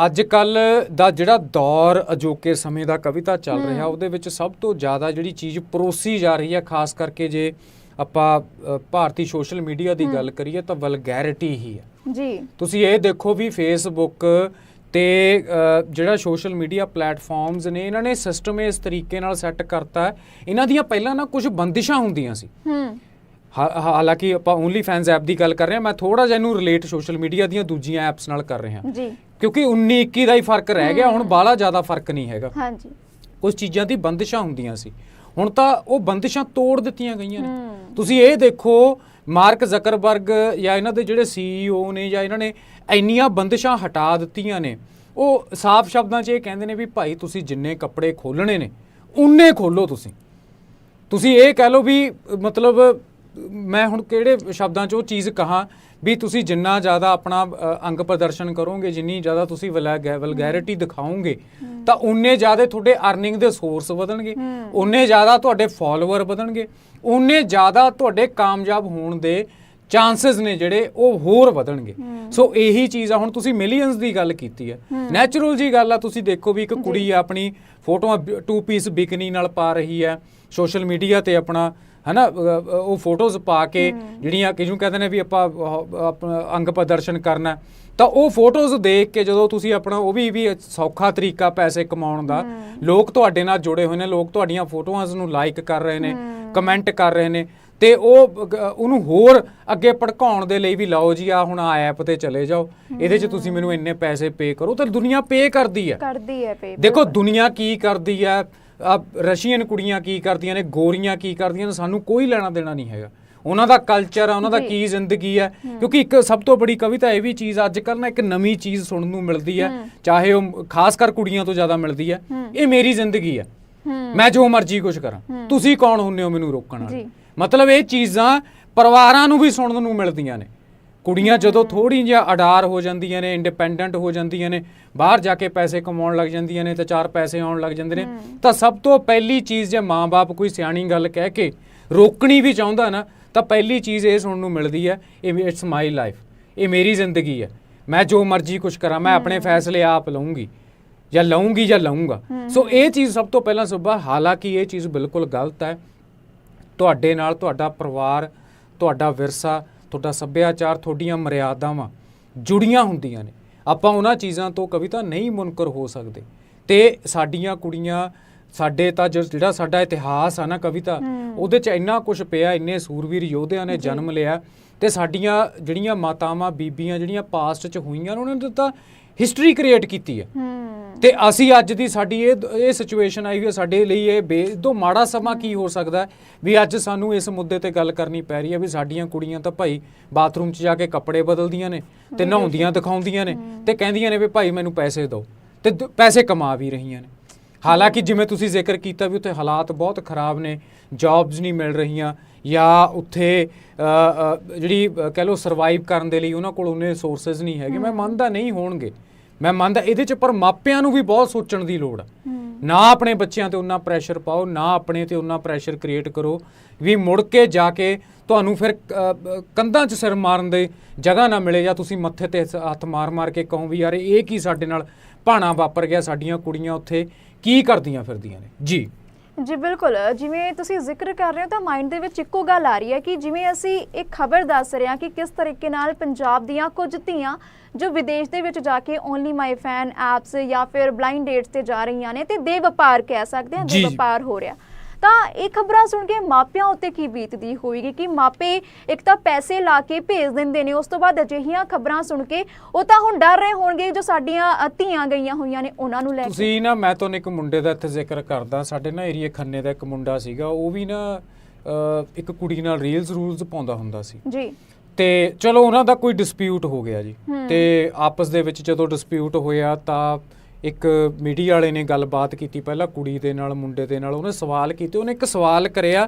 ਅੱਜ ਕੱਲ ਦਾ ਜਿਹੜਾ ਦੌਰ ਅਜੋਕੇ ਸਮੇਂ ਦਾ ਕਵਿਤਾ ਚੱਲ ਰਿਹਾ ਉਹਦੇ ਵਿੱਚ ਸਭ ਤੋਂ ਜ਼ਿਆਦਾ ਜਿਹੜੀ ਚੀਜ਼ ਪਰੋਸੀ ਜਾ ਰਹੀ ਹੈ ਖਾਸ ਕਰਕੇ ਜੇ ਆਪਾਂ ਭਾਰਤੀ ਸੋਸ਼ਲ ਮੀਡੀਆ ਦੀ ਗੱਲ ਕਰੀਏ ਤਾਂ ਵਲਗੈਰਿਟੀ ਹੀ ਹੈ। ਜੀ। ਤੁਸੀਂ ਇਹ ਦੇਖੋ ਵੀ ਫੇਸਬੁੱਕ ਤੇ ਜਿਹੜਾ ਸੋਸ਼ਲ ਮੀਡੀਆ ਪਲੇਟਫਾਰਮਸ ਨੇ ਇਹਨਾਂ ਨੇ ਸਿਸਟਮ ਇਸ ਤਰੀਕੇ ਨਾਲ ਸੈੱਟ ਕਰਤਾ ਹੈ। ਇਹਨਾਂ ਦੀਆਂ ਪਹਿਲਾਂ ਨਾ ਕੁਝ ਬੰਦਿਸ਼ਾਂ ਹੁੰਦੀਆਂ ਸੀ। ਹੂੰ। ਹਾ- ਹਾਲਾਂਕਿ ਆਪਾਂ ਓਨਲੀ ਫੈਨਸ ਐਪ ਦੀ ਗੱਲ ਕਰ ਰਹੇ ਹਾਂ ਮੈਂ ਥੋੜਾ ਜਿਹਾ ਇਹਨੂੰ ਰਿਲੇਟ ਸੋਸ਼ਲ ਮੀਡੀਆ ਦੀਆਂ ਦੂਜੀਆਂ ਐਪਸ ਨਾਲ ਕਰ ਰਿਹਾ। ਜੀ। ਕਿਉਂਕਿ 19 21 ਦਾ ਹੀ ਫ਼ਰਕ ਰਹਿ ਗਿਆ ਹੁਣ ਬਾਹਲਾ ਜ਼ਿਆਦਾ ਫ਼ਰਕ ਨਹੀਂ ਹੈਗਾ। ਹਾਂਜੀ। ਕੁਝ ਚੀਜ਼ਾਂ ਦੀ ਬੰਦਿਸ਼ਾਂ ਹੁੰਦੀਆਂ ਸੀ। ਹੁਣ ਤਾਂ ਉਹ ਬੰਦਿਸ਼ਾਂ ਤੋੜ ਦਿੱਤੀਆਂ ਗਈਆਂ ਨੇ। ਤੁਸੀਂ ਇਹ ਦੇਖੋ ਮਾਰਕ ਜ਼ਕਰਬਰਗ ਜਾਂ ਇਹਨਾਂ ਦੇ ਜਿਹੜੇ ਸੀਈਓ ਨੇ ਜਾਂ ਇਹਨਾਂ ਨੇ ਇੰਨੀਆਂ ਬੰਦਿਸ਼ਾਂ ਹਟਾ ਦਿੱਤੀਆਂ ਨੇ। ਉਹ ਸਾਫ਼ ਸ਼ਬਦਾਂ 'ਚ ਇਹ ਕਹਿੰਦੇ ਨੇ ਵੀ ਭਾਈ ਤੁਸੀਂ ਜਿੰਨੇ ਕੱਪੜੇ ਖੋਲਣੇ ਨੇ ਉਨੇ ਖੋਲੋ ਤੁਸੀਂ। ਤੁਸੀਂ ਇਹ ਕਹਿ ਲਓ ਵੀ ਮਤਲਬ ਮੈਂ ਹੁਣ ਕਿਹੜੇ ਸ਼ਬਦਾਂ 'ਚ ਉਹ ਚੀਜ਼ ਕਹਾਂ ਵੀ ਤੁਸੀਂ ਜਿੰਨਾ ਜ਼ਿਆਦਾ ਆਪਣਾ ਅੰਗ ਪ੍ਰਦਰਸ਼ਨ ਕਰੋਗੇ ਜਿੰਨੀ ਜ਼ਿਆਦਾ ਤੁਸੀਂ ਵਲਗੈਰਿਟੀ ਦਿਖਾਓਗੇ ਤਾਂ ਉਨੇ ਜ਼ਿਆਦਾ ਤੁਹਾਡੇ ਅਰਨਿੰਗ ਦੇ ਸੋਰਸ ਵਧਣਗੇ। ਉਨੇ ਜ਼ਿਆਦਾ ਤੁਹਾਡੇ ਫਾਲੋਅਰ ਵਧਣਗੇ। ਉਨੇ ਜ਼ਿਆਦਾ ਤੁਹਾਡੇ ਕਾਮਯਾਬ ਹੋਣ ਦੇ ਚਾਂਸਸ ਨੇ ਜਿਹੜੇ ਉਹ ਹੋਰ ਵਧਣਗੇ। ਸੋ ਇਹੀ ਚੀਜ਼ ਆ ਹੁਣ ਤੁਸੀਂ ਮਿਲੀਅਨਸ ਦੀ ਗੱਲ ਕੀਤੀ ਹੈ। ਨੈਚੁਰਲ ਜੀ ਗੱਲ ਆ ਤੁਸੀਂ ਦੇਖੋ ਵੀ ਇੱਕ ਕੁੜੀ ਆਪਣੀ ਫੋਟੋਆਂ ਟੂ ਪੀਸ ਬਿਕਨੀ ਨਾਲ ਪਾ ਰਹੀ ਹੈ ਸੋਸ਼ਲ ਮੀਡੀਆ ਤੇ ਆਪਣਾ ਹਨਾ ਉਹ ਫੋਟੋਜ਼ ਪਾ ਕੇ ਜਿਹੜੀਆਂ ਕਿਹਨੂੰ ਕਹਿੰਦੇ ਨੇ ਵੀ ਆਪਾਂ ਅੰਗ ਪ੍ਰਦਰਸ਼ਨ ਕਰਨਾ ਤਾਂ ਉਹ ਫੋਟੋਜ਼ ਦੇਖ ਕੇ ਜਦੋਂ ਤੁਸੀਂ ਆਪਣਾ ਉਹ ਵੀ ਵੀ ਸੌਖਾ ਤਰੀਕਾ ਪੈਸੇ ਕਮਾਉਣ ਦਾ ਲੋਕ ਤੁਹਾਡੇ ਨਾਲ ਜੁੜੇ ਹੋਏ ਨੇ ਲੋਕ ਤੁਹਾਡੀਆਂ ਫੋਟੋਆਂ ਨੂੰ ਲਾਈਕ ਕਰ ਰਹੇ ਨੇ ਕਮੈਂਟ ਕਰ ਰਹੇ ਨੇ ਤੇ ਉਹ ਉਹਨੂੰ ਹੋਰ ਅੱਗੇ ਭੜਕਾਉਣ ਦੇ ਲਈ ਵੀ ਲਓ ਜੀ ਆ ਹੁਣ ਆ ਐਪ ਤੇ ਚਲੇ ਜਾਓ ਇਹਦੇ 'ਚ ਤੁਸੀਂ ਮੈਨੂੰ ਇੰਨੇ ਪੈਸੇ ਪੇ ਕਰੋ ਤਾਂ ਦੁਨੀਆ ਪੇ ਕਰਦੀ ਹੈ। ਕਰਦੀ ਹੈ ਪੇ ਦੇਖੋ ਦੁਨੀਆ ਕੀ ਕਰਦੀ ਹੈ ਰਸ਼ੀਅਨ ਕੁੜੀਆਂ ਕੀ ਕਰਦੀਆਂ ਨੇ ਗੋਰੀਆਂ ਕੀ ਕਰਦੀਆਂ ਨੇ ਸਾਨੂੰ ਕੋਈ ਲੈਣਾ ਦੇਣਾ ਨਹੀਂ ਹੈਗਾ। ਉਹਨਾਂ ਦਾ ਕਲਚਰ ਆ ਉਹਨਾਂ ਦਾ। ਕੀ ਜ਼ਿੰਦਗੀ ਹੈ। ਕਿਉਂਕਿ ਇੱਕ ਸਭ ਤੋਂ ਬੜੀ ਕਵਿਤਾ ਇਹ ਵੀ ਚੀਜ਼ ਅੱਜ ਕੱਲ੍ਹ ਨਾ ਇੱਕ ਨਵੀਂ ਚੀਜ਼ ਸੁਣਨ ਨੂੰ ਮਿਲਦੀ ਹੈ। ਚਾਹੇ ਉਹ ਖਾਸ ਕਰ ਕੁੜੀਆਂ ਤੋਂ ਜ਼ਿਆਦਾ ਮਿਲਦੀ ਹੈ। ਇਹ ਮੇਰੀ ਜ਼ਿੰਦਗੀ ਹੈ। ਮੈਂ ਜੋ ਮਰਜ਼ੀ ਕੁਝ ਕਰਾਂ। ਤੁਸੀਂ ਕੌਣ ਹੁੰਨੇ ਹੋ ਮੈਨੂੰ ਰੋਕਣ ਵਾਲੇ। ਮਤਲਬ ਇਹ ਚੀਜ਼ਾਂ ਪਰਿਵਾਰਾਂ ਨੂੰ ਵੀ ਸੁਣਨ ਨੂੰ ਮਿਲਦੀਆਂ ਨੇ। ਕੁੜੀਆਂ ਜਦੋਂ ਥੋੜੀ ਜਿਹਾ ਅਡਾਰ ਹੋ ਜਾਂਦੀਆਂ ਨੇ ਇੰਡੀਪੈਂਡੈਂਟ ਹੋ ਜਾਂਦੀਆਂ ਨੇ ਬਾਹਰ ਜਾ ਕੇ ਪੈਸੇ ਕਮਾਉਣ ਲੱਗ ਜਾਂਦੀਆਂ ਨੇ ਤੇ ਚਾਰ ਪੈਸੇ ਆਉਣ ਲੱਗ ਜਾਂਦੇ ਨੇ ਤਾਂ ਸਭ ਤੋਂ ਪਹਿਲੀ ਚੀਜ਼ ਜੇ ਮਾਂ-ਬਾਪ ਕੋਈ ਸਿਆਣੀ ਗੱਲ ਕਹਿ ਕੇ ਰੋਕਣੀ ਵੀ ਚਾਹੁੰਦਾ ਨਾ ਤਾਂ ਪਹਿਲੀ ਚੀਜ਼ ਇਹ ਸੁਣਨ ਨੂੰ ਮਿਲਦੀ ਹੈ ਇਹ ਇਟਸ ਮਾਈ ਲਾਈਫ ਇਹ ਮੇਰੀ ਜ਼ਿੰਦਗੀ ਹੈ ਮੈਂ ਜੋ ਮਰਜ਼ੀ ਕੁਝ ਕਰਾਂ ਮੈਂ ਆਪਣੇ ਫੈਸਲੇ ਆਪ ਲਵਾਂਗੀ ਜਾਂ ਲਵਾਂਗੀ ਜਾਂ ਲਵਾਂਗਾ ਸੋ ਇਹ ਚੀਜ਼ ਸਭ ਤੋਂ ਪਹਿਲਾਂ ਸੁਬਾ ਹਾਲਾਂਕਿ ਇਹ ਚੀਜ਼ ਬਿਲਕੁਲ ਗਲਤ ਹੈ ਤੁਹਾਡੇ ਨਾਲ ਤੁਹਾਡਾ ਪਰਿਵਾਰ ਤੁਹਾਡਾ ਵਿਰਸਾ ਤੁਹਾਡਾ ਸੱਭਿਆਚਾਰ ਤੁਹਾਡੀਆਂ ਮਰਿਆਦਾਵਾਂ ਜੁੜੀਆਂ ਹੁੰਦੀਆਂ ਨੇ। ਆਪਾਂ ਉਹਨਾਂ ਚੀਜ਼ਾਂ ਤੋਂ ਕਵਿਤਾ ਨਹੀਂ ਮੁਨਕਰ ਹੋ ਸਕਦੇ। ਤੇ ਸਾਡੀਆਂ ਕੁੜੀਆਂ ਸਾਡੇ ਤਾਂ ਜਿਹੜਾ ਸਾਡਾ ਇਤਿਹਾਸ ਆ ਨਾ ਕਵਿਤਾ ਉਹਦੇ ਚ ਇੰਨਾ ਕੁਝ ਪਿਆ ਇੰਨੇ ਸੂਰਵੀਰ ਯੋਧਿਆਂ ਨੇ ਜਨਮ ਲਿਆ। ਤੇ ਸਾਡੀਆਂ ਜਿਹੜੀਆਂ ਮਾਤਾਵਾਂ ਬੀਬੀਆਂ ਜਿਹੜੀਆਂ ਪਾਸਟ ਚ ਹੋਈਆਂ ਉਹਨਾਂ ਨੇ ਤਾਂ ਹਿਸਟਰੀ ਕ੍ਰੀਏਟ ਕੀਤੀ ਹੈ। ਤੇ ਅਸੀਂ ਅੱਜ ਦੀ ਸਾਡੀ ਇਹ ਇਹ ਸਿਚੁਏਸ਼ਨ ਆਈ ਹੋਈ ਹੈ ਸਾਡੇ ਲਈ ਇਹ ਬੇ ਤੋਂ ਮਾੜਾ ਸਮਾਂ ਕੀ ਹੋ ਸਕਦਾ ਵੀ ਅੱਜ ਸਾਨੂੰ ਇਸ ਮੁੱਦੇ ਤੇ ਗੱਲ ਕਰਨੀ ਪੈ ਰਹੀ ਹੈ ਵੀ ਸਾਡੀਆਂ ਕੁੜੀਆਂ ਤਾਂ ਭਾਈ ਬਾਥਰੂਮ 'ਚ ਜਾ ਕੇ ਕੱਪੜੇ ਬਦਲਦੀਆਂ ਨੇ ਤੇ ਨਹਾਉਂਦੀਆਂ ਦਿਖਾਉਂਦੀਆਂ ਨੇ ਤੇ ਕਹਿੰਦੀਆਂ ਨੇ ਵੀ ਭਾਈ ਮੈਨੂੰ ਪੈਸੇ ਦਿਓ। ਤੇ ਪੈਸੇ ਕਮਾ ਵੀ ਰਹੀਆਂ ਨੇ। ਹਾਲਾਂਕਿ ਜਿਵੇਂ ਤੁਸੀਂ ਜ਼ਿਕਰ ਕੀਤਾ ਵੀ ਉੱਥੇ ਹਾਲਾਤ ਬਹੁਤ ਖਰਾਬ ਨੇ ਜੌਬਸ ਨਹੀਂ ਮਿਲ ਰਹੀਆਂ ਜਾਂ ਉੱਥੇ ਜਿਹੜੀ ਕਹਿ ਲਓ ਸਰਵਾਈਵ ਕਰਨ ਦੇ ਲਈ ਉਹਨਾਂ ਕੋਲ ਉਹਨੇ ਸੋਰਸਸ ਨਹੀਂ ਹੈਗੇ। ਮੈਂ ਮੰਨਦਾ ਨਹੀਂ ਹੋਣਗੇ। ਮੈਂ ਮੰਨਦਾ ਇਹਦੇ ਚ ਪਰ ਮਾਪਿਆਂ ਨੂੰ ਵੀ ਬਹੁਤ ਸੋਚਣ ਦੀ ਲੋੜ ਹੈ। ਨਾ ਆਪਣੇ ਬੱਚਿਆਂ ਤੇ ਉਹਨਾਂ ਪ੍ਰੈਸ਼ਰ ਪਾਓ ਨਾ ਆਪਣੇ ਤੇ ਉਹਨਾਂ ਪ੍ਰੈਸ਼ਰ ਕ੍ਰੀਏਟ ਕਰੋ। ਵੀ ਮੁੜ ਕੇ ਜਾ ਕੇ ਤੁਹਾਨੂੰ ਫਿਰ ਕੰਧਾਂ 'ਚ ਸਿਰ ਮਾਰਨ ਦੇ ਜਗ੍ਹਾ ਨਾ ਮਿਲੇ ਜਾਂ ਤੁਸੀਂ ਮੱਥੇ ਤੇ ਹੱਥ ਮਾਰ-ਮਾਰ ਕੇ ਕਹੋ ਵੀ ਯਾਰ ਇਹ ਕੀ ਸਾਡੇ ਨਾਲ ਭਾਣਾ ਵਾਪਰ ਗਿਆ ਸਾਡੀਆਂ ਕੁੜੀਆਂ ਉੱਥੇ ਕੀ ਕਰਦੀਆਂ ਫਿਰਦੀਆਂ ਨੇ। ਜੀ। ਜੀ ਬਿਲਕੁਲ ਜਿਵੇਂ ਤੁਸੀਂ ਜ਼ਿਕਰ ਕਰ ਰਹੇ ਹੋ ਤਾਂ ਮਾਈਂਡ ਦੇ ਵਿੱਚ ਇੱਕੋ ਗੱਲ ਆ ਰਹੀ ਹੈ ਕਿ ਜਿਵੇਂ ਅਸੀਂ ਇੱਕ ਖਬਰ ਦੱਸ ਰਹੇ ਹਾਂ ਕਿ ਕਿਸ ਤਰੀਕੇ ਨਾਲ ਪੰਜਾਬ ਦੀਆਂ ਕੁਝ ਧੀਆਂ ਜੋ ਵਿਦੇਸ਼ ਦੇ ਵਿੱਚ ਜਾ ਕੇ ਓਨਲੀ ਮਾਈ ਫੈਨ ਐਪਸ ਜਾਂ ਫਿਰ ਬਲਾਈਂਡ ਡੇਟਸ ਤੇ ਜਾ ਰਹੀਆਂ ਨੇ ਤੇ ਦੇ ਵਪਾਰ ਕਹਿ ਸਕਦੇ ਹਾਂ ਦੇ। ਵਪਾਰ ਹੋ ਰਿਹਾ ਤਾਂ ਇਹ ਖਬਰਾਂ ਸੁਣ ਕੇ ਮਾਪਿਆਂ ਉੱਤੇ ਕੀ ਬੀਤਦੀ ਹੋਏਗੀ? ਕਿ ਮਾਪੇ ਇੱਕ ਤਾਂ ਪੈਸੇ ਲਾ ਕੇ ਭੇਜ ਦਿੰਦੇ ਨੇ ਉਸ ਤੋਂ ਬਾਅਦ ਅਜਿਹੀਆਂ ਖਬਰਾਂ ਸੁਣ ਕੇ ਉਹ ਤਾਂ ਹੁਣ ਡਰ ਰਹੇ ਹੋਣਗੇ ਜੋ ਸਾਡੀਆਂ ਧੀਆਂ ਗਈਆਂ ਹੋਈਆਂ ਨੇ ਉਹਨਾਂ ਨੂੰ ਲੈ ਕੇ। ਤੁਸੀਂ ਨਾ ਮੈਂ ਤੁਹਾਨੂੰ ਇੱਕ ਮੁੰਡੇ ਦਾ ਇੱਥੇ ਜ਼ਿਕਰ ਕਰਦਾ ਸਾਡੇ ਨਾ ਏਰੀਏ ਖੰਨੇ ਦਾ ਇੱਕ ਮੁੰਡਾ ਸੀਗਾ ਉਹ ਵੀ ਨਾ ਇੱਕ ਕੁੜੀ ਨਾਲ ਰੀਲਸ ਰੂਲਸ ਪਾਉਂਦਾ ਹੁੰਦਾ ਸੀ। ਜੀ। ਤੇ ਚਲੋ ਉਹਨਾਂ ਦਾ ਕੋਈ ਡਿਸਪਿਊਟ ਹੋ ਗਿਆ ਜੀ। ਤੇ ਆਪਸ ਦੇ ਵਿੱਚ ਜਦੋਂ ਡਿਸਪਿਊਟ ਹੋਇਆ ਤਾਂ ਇੱਕ ਮੀਡੀਆ ਵਾਲੇ ਨੇ ਗੱਲਬਾਤ ਕੀਤੀ ਪਹਿਲਾਂ ਕੁੜੀ ਦੇ ਨਾਲ ਮੁੰਡੇ ਦੇ ਨਾਲ ਉਹਨੇ ਸਵਾਲ ਕੀਤੇ ਉਹਨੇ ਇੱਕ ਸਵਾਲ ਕਰਿਆ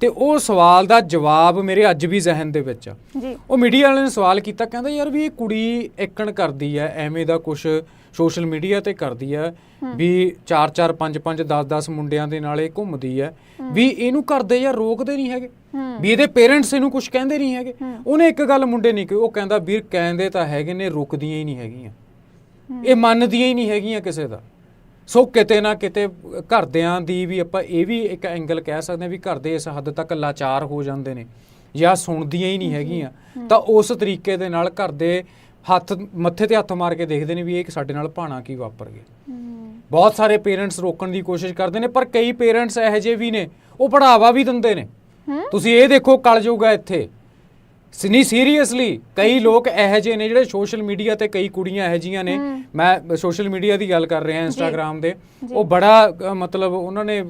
ਤੇ ਉਹ ਸਵਾਲ ਦਾ ਜਵਾਬ ਮੇਰੇ ਅੱਜ ਵੀ ਜ਼ਿਹਨ ਦੇ ਵਿੱਚ ਆ। ਜੀ। ਉਹ ਮੀਡੀਆ ਵਾਲੇ ਨੇ ਸਵਾਲ ਕੀਤਾ ਕਹਿੰਦਾ ਯਾਰ ਵੀ ਇਹ ਕੁੜੀ ਏਕਣ ਕਰਦੀ ਐ ਐਵੇਂ ਦਾ ਕੁਝ ਸੋਸ਼ਲ ਮੀਡੀਆ ਤੇ ਕਰਦੀ ਐ ਵੀ 4 4 5 5 10 10 ਮੁੰਡਿਆਂ ਦੇ ਨਾਲ ਇਹ ਘੁੰਮਦੀ ਐ ਵੀ ਇਹਨੂੰ ਕਰਦੇ ਯਾਰ ਰੋਕਦੇ ਨਹੀਂ ਹੈਗੇ। ਵੀ ਇਹਦੇ ਪੇਰੈਂਟਸ ਇਹਨੂੰ ਕੁਝ ਕਹਿੰਦੇ ਨਹੀਂ ਹੈਗੇ। ਉਹਨੇ ਇੱਕ ਗੱਲ ਮੁੰਡੇ ਨਹੀਂ ਕਹੀ ਉਹ ਕਹਿੰਦਾ ਵੀਰ ਕਹਿੰਦੇ ਤਾਂ ਹੈਗੇ ਨੇ ਰੁਕਦੀਆਂ ਹੀ ਨਹੀਂ ਹੈਗੀਆਂ। ਇਹ ਮੰਨਦੀਆਂ ਹੀ ਨਹੀਂ ਹੈਗੀਆਂ ਕਿਸੇ ਦਾ। ਸੋ ਕਿਤੇ ਨਾ ਕਿਤੇ ਘਰਦਿਆਂ ਦੀ ਵੀ ਆਪਾਂ ਇਹ ਵੀ ਇੱਕ ਐਂਗਲ ਕਹਿ ਸਕਦੇ ਹਾਂ ਵੀ ਘਰ ਦੇ ਇਸ ਹੱਦ ਤੱਕ ਲਾਚਾਰ ਹੋ ਜਾਂਦੇ ਨੇ ਜਾਂ ਸੁਣਦੀਆਂ ਹੀ ਨਹੀਂ ਹੈਗੀਆਂ। ਤਾਂ ਉਸ ਤਰੀਕੇ ਦੇ ਨਾਲ ਘਰ ਦੇ ਹੱਥ ਮੱਥੇ ਤੇ ਹੱਥ ਮਾਰ ਕੇ ਦੇਖਦੇ ਨੇ ਵੀ ਇਹ ਸਾਡੇ ਨਾਲ ਭਾਣਾ ਕੀ ਵਾਪਰ ਗਿਆ। ਬਹੁਤ ਸਾਰੇ ਪੇਰੈਂਟਸ ਰੋਕਣ ਦੀ ਕੋਸ਼ਿਸ਼ ਕਰਦੇ ਨੇ ਪਰ ਕਈ ਪੇਰੈਂਟਸ ਇਹੋ ਜਿਹੇ ਵੀ ਨੇ ਉਹ ਪੜਾਵਾ ਵੀ ਦਿੰਦੇ ਨੇ। ਤੁਸੀਂ ਇਹ ਦੇਖੋ ਕਲ ਜਾਊਗਾ ਇੱਥੇ। ਸਿਨੀ ਸੀਰੀਅਸਲੀ ਕਈ ਲੋਕ ਇਹੋ ਜਿਹੇ ਨੇ ਜਿਹੜੇ ਸੋਸ਼ਲ ਮੀਡੀਆ ਤੇ ਕਈ ਕੁੜੀਆਂ ਇਹੋ ਜੀਆਂ ਨੇ। ਮੈਂ ਸੋਸ਼ਲ ਮੀਡੀਆ ਦੀ ਗੱਲ ਕਰ ਰਿਹਾ ਇੰਸਟਾਗ੍ਰam ਦੇ। ਉਹ ਬੜਾ ਮਤਲਬ ਉਹਨਾਂ ਨੇ